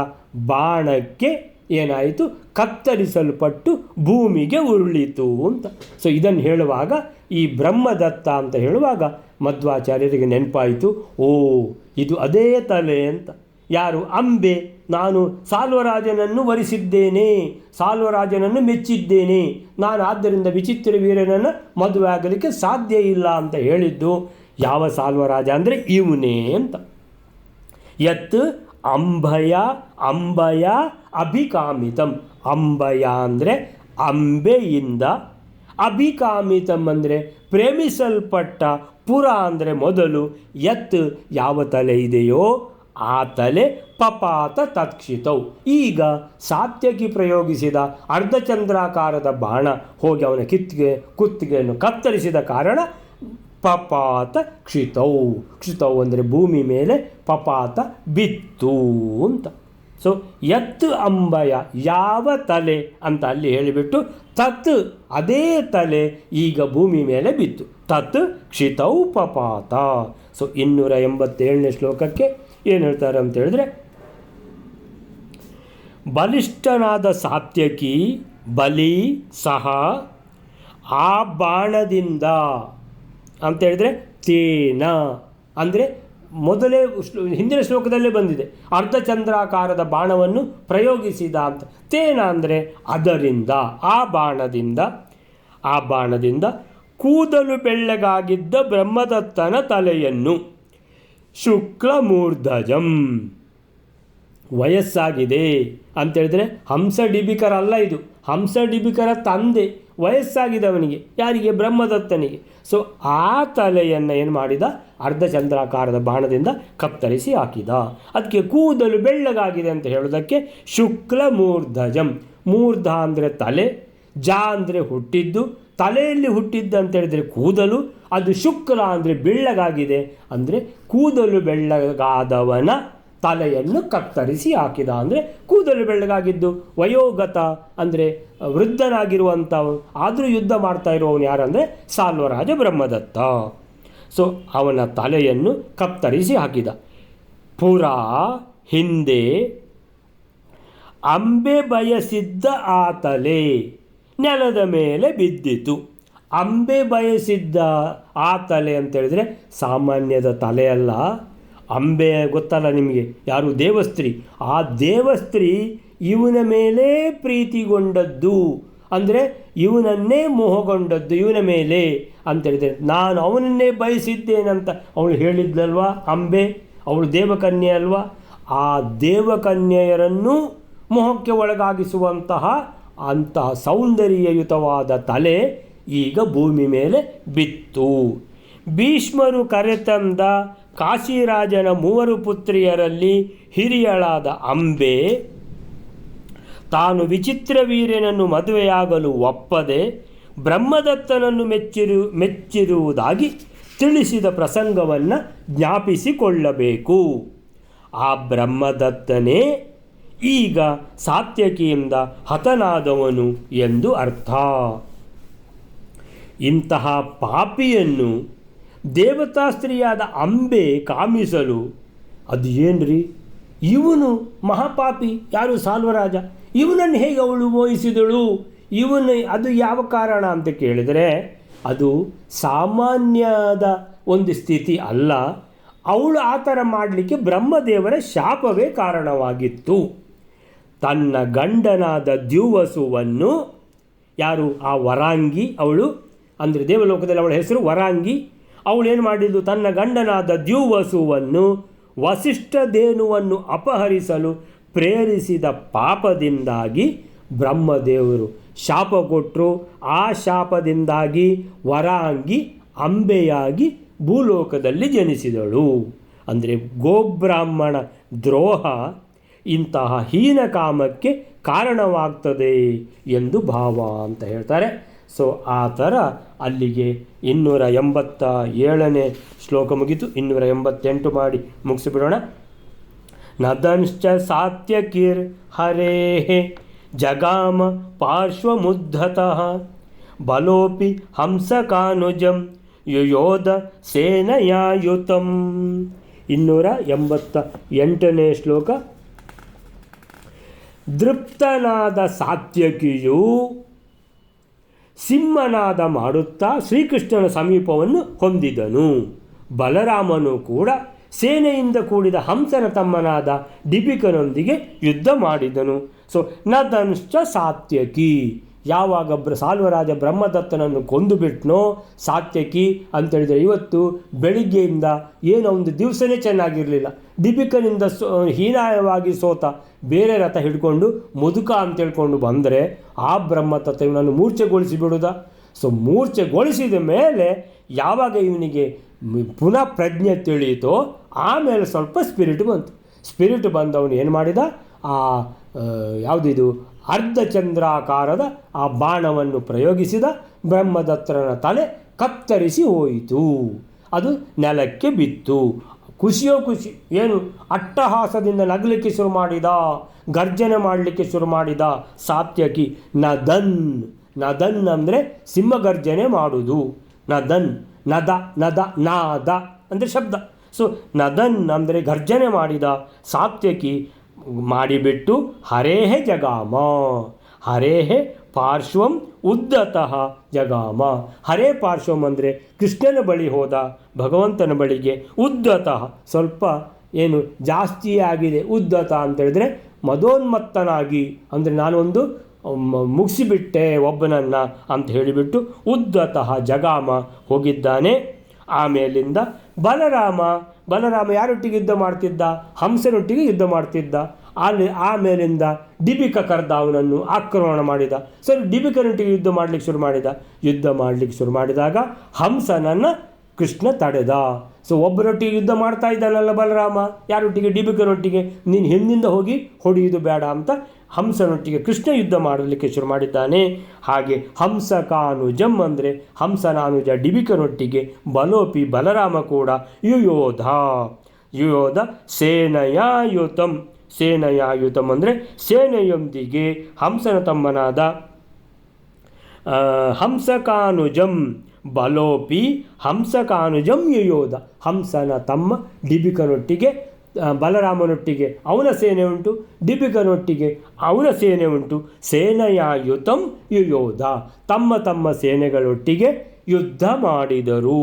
ಬಾಣಕ್ಕೆ ಏನಾಯಿತು? ಕತ್ತರಿಸಲ್ಪಟ್ಟು ಭೂಮಿಗೆ ಉರುಳಿತು ಅಂತ. ಸೊ ಇದನ್ನು ಹೇಳುವಾಗ, ಈ ಬ್ರಹ್ಮದತ್ತ ಅಂತ ಹೇಳುವಾಗ ಮಧ್ವಾಚಾರ್ಯರಿಗೆ ನೆನಪಾಯಿತು, ಓ, ಇದು ಅದೇ ತಲೆ ಅಂತ. ಯಾರು? ಅಂಬೆ. ನಾನು ಸಾಲ್ವರಾಜನನ್ನು ವರಿಸಿದ್ದೇನೆ, ಸಾಲ್ವರಾಜನನ್ನು ಮೆಚ್ಚಿದ್ದೇನೆ. ನಾನು ಆದ್ದರಿಂದ ವಿಚಿತ್ರ ವೀರನನ್ನು ಮದುವೆ ಆಗಲಿಕ್ಕೆ ಸಾಧ್ಯ ಇಲ್ಲ ಅಂತ ಹೇಳಿದ್ದು, ಯಾವ ಸಾಲ್ವರಾಜ ಅಂದರೆ ಇವನೇ ಅಂತ. ಯತ್ ಅಂಬಯ ಅಂಬಯ ಅಭಿಕಾಮಿತಂ. ಅಂಬಯ ಅಂದರೆ ಅಂಬೆಯಿಂದ ಅಭಿಕಾಮಿತಂ ಅಂದರೆ ಪ್ರೇಮಿಸಲ್ಪಟ್ಟ ಪುರ ಅಂದರೆ ಮೊದಲು ಎತ್ ಯಾವ ತಲೆ ಇದೆಯೋ ಆ ತಲೆ ಪಪಾತ ತತ್ಕ್ಷಿತವು ಈಗ ಸಾತ್ಯಕಿ ಪ್ರಯೋಗಿಸಿದ ಅರ್ಧಚಂದ್ರಾಕಾರದ ಬಾಣ ಹೋಗಿ ಅವನ ಕಿತ್ತಿಗೆ ಕುತ್ತಿಗೆಯನ್ನು ಕತ್ತರಿಸಿದ ಕಾರಣ ಪಪಾತ ಕ್ಷಿತೌ ಕ್ಷಿತೌ ಅಂದರೆ ಭೂಮಿ ಮೇಲೆ ಪಪಾತ ಬಿತ್ತು ಅಂತ. ಸೊ ಯತ್ ಅಂಬಯ ಯಾವ ತಲೆ ಅಂತ ಅಲ್ಲಿ ಹೇಳಿಬಿಟ್ಟು ತತ್ ಅದೇ ತಲೆ ಈಗ ಭೂಮಿ ಮೇಲೆ ಬಿತ್ತು. ತತ್ ಕ್ಷಿತೌ ಪಪಾತ. ಸೊ ಇನ್ನೂರ ಎಂಬತ್ತೇಳನೇ ಶ್ಲೋಕಕ್ಕೆ ಏನು ಹೇಳ್ತಾರೆ ಅಂತ ಹೇಳಿದ್ರೆ, ಬಲಿಷ್ಠನಾದ ಸಾತ್ಯಕಿ ಬಲಿ ಸಹ ಆ ಬಾಣದಿಂದ ಅಂತ ಹೇಳಿದ್ರೆ, ತೀನ ಅಂದರೆ ಮೊದಲೇ ಹಿಂದಿನ ಶ್ಲೋಕದಲ್ಲೇ ಬಂದಿದೆ. ಅರ್ಧಚಂದ್ರಾಕಾರದ ಬಾಣವನ್ನು ಪ್ರಯೋಗಿಸಿದ ಅಂತ. ತೇನ ಅಂದರೆ ಅದರಿಂದ, ಆ ಬಾಣದಿಂದ ಆ ಬಾಣದಿಂದ ಕೂದಲು ಬೆಳ್ಳಗಾಗಿದ್ದ ಬ್ರಹ್ಮದತ್ತನ ತಲೆಯನ್ನು ಶುಕ್ಲಮೂರ್ಧಜಂ ವಯಸ್ಸಾಗಿದೆ ಅಂತೇಳಿದರೆ ಹಂಸ ಡಿಬಿಕರಲ್ಲ ಇದು. ಹಂಸ ಡಿಬಿಕರ ತಂದೆ ವಯಸ್ಸಾಗಿದೆ ಅವನಿಗೆ ಯಾರಿಗೆ? ಬ್ರಹ್ಮದತ್ತನಿಗೆ. ಸೊ ಆ ತಲೆಯನ್ನು ಏನು ಮಾಡಿದ? ಅರ್ಧ ಚಂದ್ರಾಕಾರದ ಬಾಣದಿಂದ ಕತ್ತರಿಸಿ ಹಾಕಿದ. ಅದಕ್ಕೆ ಕೂದಲು ಬೆಳ್ಳಗಾಗಿದೆ ಅಂತ ಹೇಳೋದಕ್ಕೆ ಶುಕ್ಲ ಮೂರ್ಧಜಂ. ಮೂರ್ಧ ಅಂದರೆ ತಲೆ, ಜಾ ಅಂದರೆ ಹುಟ್ಟಿದ್ದು. ತಲೆಯಲ್ಲಿ ಹುಟ್ಟಿದ್ದು ಅಂತ ಹೇಳಿದರೆ ಕೂದಲು, ಅದು ಶುಕ್ಲ ಅಂದರೆ ಬೆಳ್ಳಗಾಗಿದೆ ಅಂದರೆ ಕೂದಲು ಬೆಳ್ಳಗಾದವನ ತಲೆಯನ್ನು ಕತ್ತರಿಸಿ ಹಾಕಿದ ಅಂದರೆ ಕೂದಲು ಬೆಳ್ಳಗಾಗಿದ್ದು, ವಯೋಗತ ಅಂದರೆ ವೃದ್ಧನಾಗಿರುವಂಥವನು ಆದರೂ ಯುದ್ಧ ಮಾಡ್ತಾ ಇರುವವನು ಯಾರಂದರೆ ಸಾಲ್ವರಾಜ ಬ್ರಹ್ಮದತ್ತ. ಸೊ ಅವನ ತಲೆಯನ್ನು ಕತ್ತರಿಸಿ ಹಾಕಿದ. ಪುರ ಹಿಂದೆ ಅಂಬೆ ಬಯಸಿದ್ದ ಆ ತಲೆ ನೆಲದ ಮೇಲೆ ಬಿದ್ದಿತು. ಅಂಬೆ ಬಯಸಿದ್ದ ಆ ತಲೆ ಅಂತೇಳಿದರೆ ಸಾಮಾನ್ಯದ ತಲೆ ಅಲ್ಲ ಅಂಬೆ ಗೊತ್ತಲ್ಲ ನಿಮಗೆ? ಯಾರು? ದೇವಸ್ತ್ರೀ. ಆ ದೇವಸ್ತ್ರೀ ಇವನ ಮೇಲೆ ಪ್ರೀತಿಗೊಂಡದ್ದು. ಅಂದರೆ ಇವನನ್ನೇ ಮೋಹಗೊಂಡದ್ದು ಇವನ ಮೇಲೆ ಅಂತ ಹೇಳಿದರೆ ನಾನು ಅವನನ್ನೇ ಬಯಸಿದ್ದೇನಂತ ಅವಳು ಹೇಳಿದ್ಲಲ್ವಾ? ಅಂಬೆ, ಅವಳು ದೇವಕನ್ಯೆ ಅಲ್ವಾ? ಆ ದೇವಕನ್ಯೆಯರನ್ನು ಮೋಹಕ್ಕೆ ಒಳಗಾಗಿಸುವಂತಹ ಅಂತಹ ಸೌಂದರ್ಯಯುತವಾದ ತಲೆ ಈಗ ಭೂಮಿ ಮೇಲೆ ಬಿತ್ತು. ಭೀಷ್ಮರು ಕರೆತಂದ ಕಾಶಿರಾಜನ ಮೂವರು ಪುತ್ರಿಯರಲ್ಲಿ ಹಿರಿಯಳಾದ ಅಂಬೆ, ತಾನು ವಿಚಿತ್ರ ವೀರ್ಯನನ್ನು ಮದುವೆಯಾಗಲು ಒಪ್ಪದೆ ಬ್ರಹ್ಮದತ್ತನನ್ನು ಮೆಚ್ಚಿರು, ಮೆಚ್ಚಿರುವುದಾಗಿ ತಿಳಿಸಿದ ಪ್ರಸಂಗವನ್ನು ಜ್ಞಾಪಿಸಿಕೊಳ್ಳಬೇಕು. ಆ ಬ್ರಹ್ಮದತ್ತನೇ ಈಗ ಸಾತ್ಯಕಿಯಿಂದ ಹತನಾದವನು ಎಂದು ಅರ್ಥ. ಇಂತಹ ಪಾಪಿಯನ್ನು ದೇವತಾ ಸ್ತ್ರೀಯಾದ ಅಂಬೆ ಕಾಮಿಸಲು, ಅದು ಏನ್ರಿ? ಇವನು ಮಹಾಪಾಪಿ, ಯಾರು ಸಾಲ್ವರಾಜ? ಇವನನ್ನು ಹೇಗೆ ಅವಳು ಮೋಹಿಸಿದಳು ಇವನು ಅದು ಯಾವ ಕಾರಣ ಅಂತ ಕೇಳಿದರೆ, ಅದು ಸಾಮಾನ್ಯದ ಒಂದು ಸ್ಥಿತಿ ಅಲ್ಲ. ಅವಳು ಆ ಥರ ಮಾಡಲಿಕ್ಕೆ ಬ್ರಹ್ಮದೇವರ ಶಾಪವೇ ಕಾರಣವಾಗಿತ್ತು. ತನ್ನ ಗಂಡನಾದ ದ್ಯುವಸುವನ್ನು, ಯಾರು? ಆ ವರಾಂಗಿ ಅವಳು. ಅಂದರೆ ದೇವಲೋಕದಲ್ಲಿ ಅವಳ ಹೆಸರು ವರಾಂಗಿ. ಅವಳೇನು ಮಾಡಿದ್ದು ತನ್ನ ಗಂಡನಾದ ದ್ಯುವಸುವನ್ನು, ವಸಿಷ್ಠಧೇನುವನ್ನು ಅಪಹರಿಸಲು ಪ್ರೇರಿಸಿದ ಪಾಪದಿಂದಾಗಿ ಬ್ರಹ್ಮದೇವರು ಶಾಪ ಕೊಟ್ಟರು ಆ ಶಾಪದಿಂದಾಗಿ ವರಾಂಗಿ ಅಂಬೆಯಾಗಿ ಭೂಲೋಕದಲ್ಲಿ ಜನಿಸಿದಳು. ಅಂದರೆ ಗೋಬ್ರಾಹ್ಮಣ ದ್ರೋಹ ಇಂತಹ ಹೀನ ಕಾಮಕ್ಕೆ ಕಾರಣವಾಗ್ತದೆ ಎಂದು ಭಾವ ಅಂತ ಹೇಳ್ತಾರೆ. ಸೊ ಆ ಥರ ಅಲ್ಲಿಗೆ ಇನ್ನೂರ ಎಂಬತ್ತ ಏಳನೇ ಶ್ಲೋಕ ಮುಗಿತು. ಇನ್ನೂರ ಎಂಬತ್ತೆಂಟು ಮಾಡಿ ಮುಗಿಸಿಬಿಡೋಣ. ನದಂಶ್ಚ ಸಾತ್ಯಕಿರ್ ಹರೇ ಜಗಾಮ ಪಾರ್ಶ್ವಮುದ್ಧತಃ ಬಲೋಪಿ ಹಂಸಕಾನುಜಂ ಯುಯೋಧ ಸೇನಯಾಯುತಂ. ಇನ್ನೂರ ಎಂಬತ್ತ ಎಂಟನೇ ಶ್ಲೋಕ. ದೃಪ್ತನಾದ ಸಾತ್ಯಕಿಯು ಸಿಂಹನಾದ ಮಾಡುತ್ತಾ ಶ್ರೀಕೃಷ್ಣನ ಸಮೀಪವನ್ನು ಹೊಂದಿದನು. ಬಲರಾಮನು ಕೂಡ ಸೇನೆಯಿಂದ ಕೂಡಿದ ಹಂಸನ ತಮ್ಮನಾದ ಡಿಬಿಕನೊಂದಿಗೆ ಯುದ್ಧ ಮಾಡಿದನು. ಸೊ ನದನ್ಶ್ಚ ಸಾತ್ಯಕಿ. ಯಾವಾಗ ಬ್ರ ಸಾಲ್ವರಾಜ ಬ್ರಹ್ಮದತ್ತನನ್ನು ಕೊಂದು ಬಿಟ್ನೋ ಸಾತ್ಯಕಿ ಅಂತೇಳಿದರೆ ಇವತ್ತು ಬೆಳಿಗ್ಗೆಯಿಂದ ಏನೋ ಒಂದು ದಿವಸನೇ ಚೆನ್ನಾಗಿರಲಿಲ್ಲ. ದೀಪಿಕನಿಂದ ಸೋ ಹೀನಾಯವಾಗಿ ಸೋತ ಬೇರೆ ರಥ ಹಿಡ್ಕೊಂಡು ಮುದುಕ ಅಂತ ಹೇಳ್ಕೊಂಡು ಬಂದರೆ ಆ ಬ್ರಹ್ಮದತ್ತ ಇವನನ್ನು ಮೂರ್ಛೆಗೊಳಿಸಿ ಬಿಡುದ. ಸೊ ಮೂರ್ಛೆಗೊಳಿಸಿದ ಮೇಲೆ ಯಾವಾಗ ಇವನಿಗೆ ಪುನಃ ಪ್ರಜ್ಞೆ ತಿಳಿಯಿತೋ ಆಮೇಲೆ ಸ್ವಲ್ಪ ಸ್ಪಿರಿಟ್ ಬಂತು. ಸ್ಪಿರಿಟ್ ಬಂದವನು ಏನು ಮಾಡಿದ? ಆ, ಯಾವುದಿದು? ಅರ್ಧಚಂದ್ರಾಕಾರದ ಆ ಬಾಣವನ್ನು ಪ್ರಯೋಗಿಸಿದ ಬ್ರಹ್ಮದತ್ತರನ ತಲೆ ಕತ್ತರಿಸಿ ಹೋಯಿತು. ಅದು ನೆಲಕ್ಕೆ ಬಿತ್ತು. ಖುಷಿಯೋ ಖುಷಿ ಏನು, ಅಟ್ಟಹಾಸದಿಂದ ನಗಲಿಕ್ಕೆ ಶುರು ಮಾಡಿದ, ಗರ್ಜನೆ ಮಾಡಲಿಕ್ಕೆ ಶುರು ಮಾಡಿದ ಸಾತ್ಯಕಿ ನದನ್ ನದನ್ ಅಂದರೆ ಸಿಂಹಗರ್ಜನೆ ಮಾಡುವುದು ನದನ್, ನದ ನದ, ನಾದ ಅಂದರೆ ಶಬ್ದ. ಸೊ ನದನ್ ಅಂದರೆ ಗರ್ಜನೆ ಮಾಡಿದ ಸಾತ್ಯಕಿ ಮಾಡಿಬಿಟ್ಟು ಹರೇಹೆ ಜಗಾಮ. ಹರೇಹೆ ಪಾರ್ಶ್ವಂ ಉದ್ದತಃ ಜಗಾಮ. ಹರೇ ಪಾರ್ಶ್ವಂ ಅಂದರೆ ಕೃಷ್ಣನ ಬಳಿ ಹೋದ ಭಗವಂತನ ಬಳಿಗೆ ಉದ್ದತಃ. ಸ್ವಲ್ಪ ಏನು ಜಾಸ್ತಿ ಆಗಿದೆ ಉದ್ದತ ಅಂತ ಹೇಳಿದ್ರೆ ಮದೋನ್ಮತ್ತನಾಗಿ ಅಂದರೆ ನಾನೊಂದು ಮುಗಿಸಿಬಿಟ್ಟೆ ಒಬ್ಬನನ್ನ ಅಂತ ಹೇಳಿಬಿಟ್ಟು ಉದ್ದತಃ ಜಗಾಮ ಹೋಗಿದ್ದಾನೆ. ಆಮೇಲಿಂದ ಬಲರಾಮ ಬಲರಾಮ ಯಾರೊಟ್ಟಿಗೆ ಯುದ್ಧ ಮಾಡ್ತಿದ್ದ? ಹಂಸನೊಟ್ಟಿಗೆ ಯುದ್ಧ ಮಾಡ್ತಿದ್ದ. ಅಲ್ಲಿ ಆಮೇಲಿಂದ ಡಿಬಿಕ ಕರೆದ ಅವನನ್ನು ಆಕ್ರಮಣ ಮಾಡಿದ. ಸರಿ ಡಿಬಿಕನೊಟ್ಟಿಗೆ ಯುದ್ಧ ಮಾಡಲಿಕ್ಕೆ ಶುರು ಮಾಡಿದ. ಯುದ್ಧ ಮಾಡಲಿಕ್ಕೆ ಶುರು ಮಾಡಿದಾಗ ಹಂಸನನ್ನು ಕೃಷ್ಣ ತಡೆದ. ಸೊ ಒಬ್ಬರೊಟ್ಟಿಗೆ ಯುದ್ಧ ಮಾಡ್ತಾ ಇದ್ದಾನಲ್ಲ ಬಲರಾಮ. ಯಾರೊಟ್ಟಿಗೆ? ಡಿಬಿಕನೊಟ್ಟಿಗೆ. ನೀನು ಹಿಂದಿಂದ ಹೋಗಿ ಹೊಡೆಯುವುದು ಬೇಡ ಅಂತ ಹಂಸನೊಟ್ಟಿಗೆ ಕೃಷ್ಣ ಯುದ್ಧ ಮಾಡಲಿಕ್ಕೆ ಶುರು ಮಾಡಿದ್ದಾನೆ. ಹಾಗೆ ಹಂಸಕಾನುಜಂ ಅಂದರೆ ಹಂಸನಾನುಜ ಡಿಬಿಕನೊಟ್ಟಿಗೆ ಬಲೋಪಿ ಬಲರಾಮ ಕೂಡ ಯುಯೋಧ. ಯುಯೋಧ ಸೇನಯಾಯುತಂ. ಸೇನಯಾಯುತಂ ಅಂದರೆ ಸೇನೆಯೊಂದಿಗೆ ಹಂಸನ ತಮ್ಮನಾದ ಹಂಸಕಾನುಜಂ ಬಲೋಪಿ, ಹಂಸಕಾನುಜಂ ಯೋಧ ಹಂಸನ ತಮ್ಮ ಡಿಬಿಕನೊಟ್ಟಿಗೆ ಬಲರಾಮನೊಟ್ಟಿಗೆ ಅವನ ಸೇನೆ ಉಂಟು. ದೀಪಿಕನೊಟ್ಟಿಗೆ ಅವನ ಸೇನೆ ಉಂಟು. ಸೇನೆಯಾಯುತಂ ಯುಯೋಧ. ತಮ್ಮ ತಮ್ಮ ಸೇನೆಗಳೊಟ್ಟಿಗೆ ಯುದ್ಧ ಮಾಡಿದರು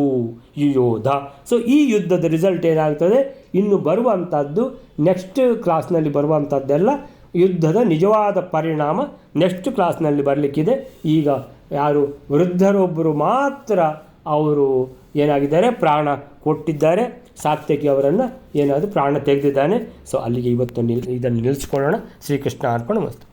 ಯುಯೋಧ. ಸೊ ಈ ಯುದ್ಧದ ರಿಸಲ್ಟ್ ಏನಾಗ್ತದೆ? ಇನ್ನು ಬರುವಂಥದ್ದು ನೆಕ್ಸ್ಟ್ ಕ್ಲಾಸ್ನಲ್ಲಿ ಬರುವಂಥದ್ದೆಲ್ಲ ಯುದ್ಧದ ನಿಜವಾದ ಪರಿಣಾಮ ನೆಕ್ಸ್ಟ್ ಕ್ಲಾಸ್ನಲ್ಲಿ ಬರಲಿಕ್ಕಿದೆ. ಈಗ ಯಾರು ವೃದ್ಧರೊಬ್ಬರು ಮಾತ್ರ ಅವರು ಏನಾಗಿದ್ದಾರೆ? ಪ್ರಾಣ ಕೊಟ್ಟಿದ್ದಾರೆ. ಸಾತ್ಯಕಿ ಅವರನ್ನು ಏನಾದರೂ ಪ್ರಾಣ ತೆಗೆದಿದ್ದಾನೆ. ಸೊ ಅಲ್ಲಿಗೆ ಇವತ್ತು ನಿಲ್, ಇದನ್ನು ನಿಲ್ಲಿಸ್ಕೊಳ್ಳೋಣ. ಶ್ರೀಕೃಷ್ಣ ಅರ್ಪಣ ಮಸ್ತು.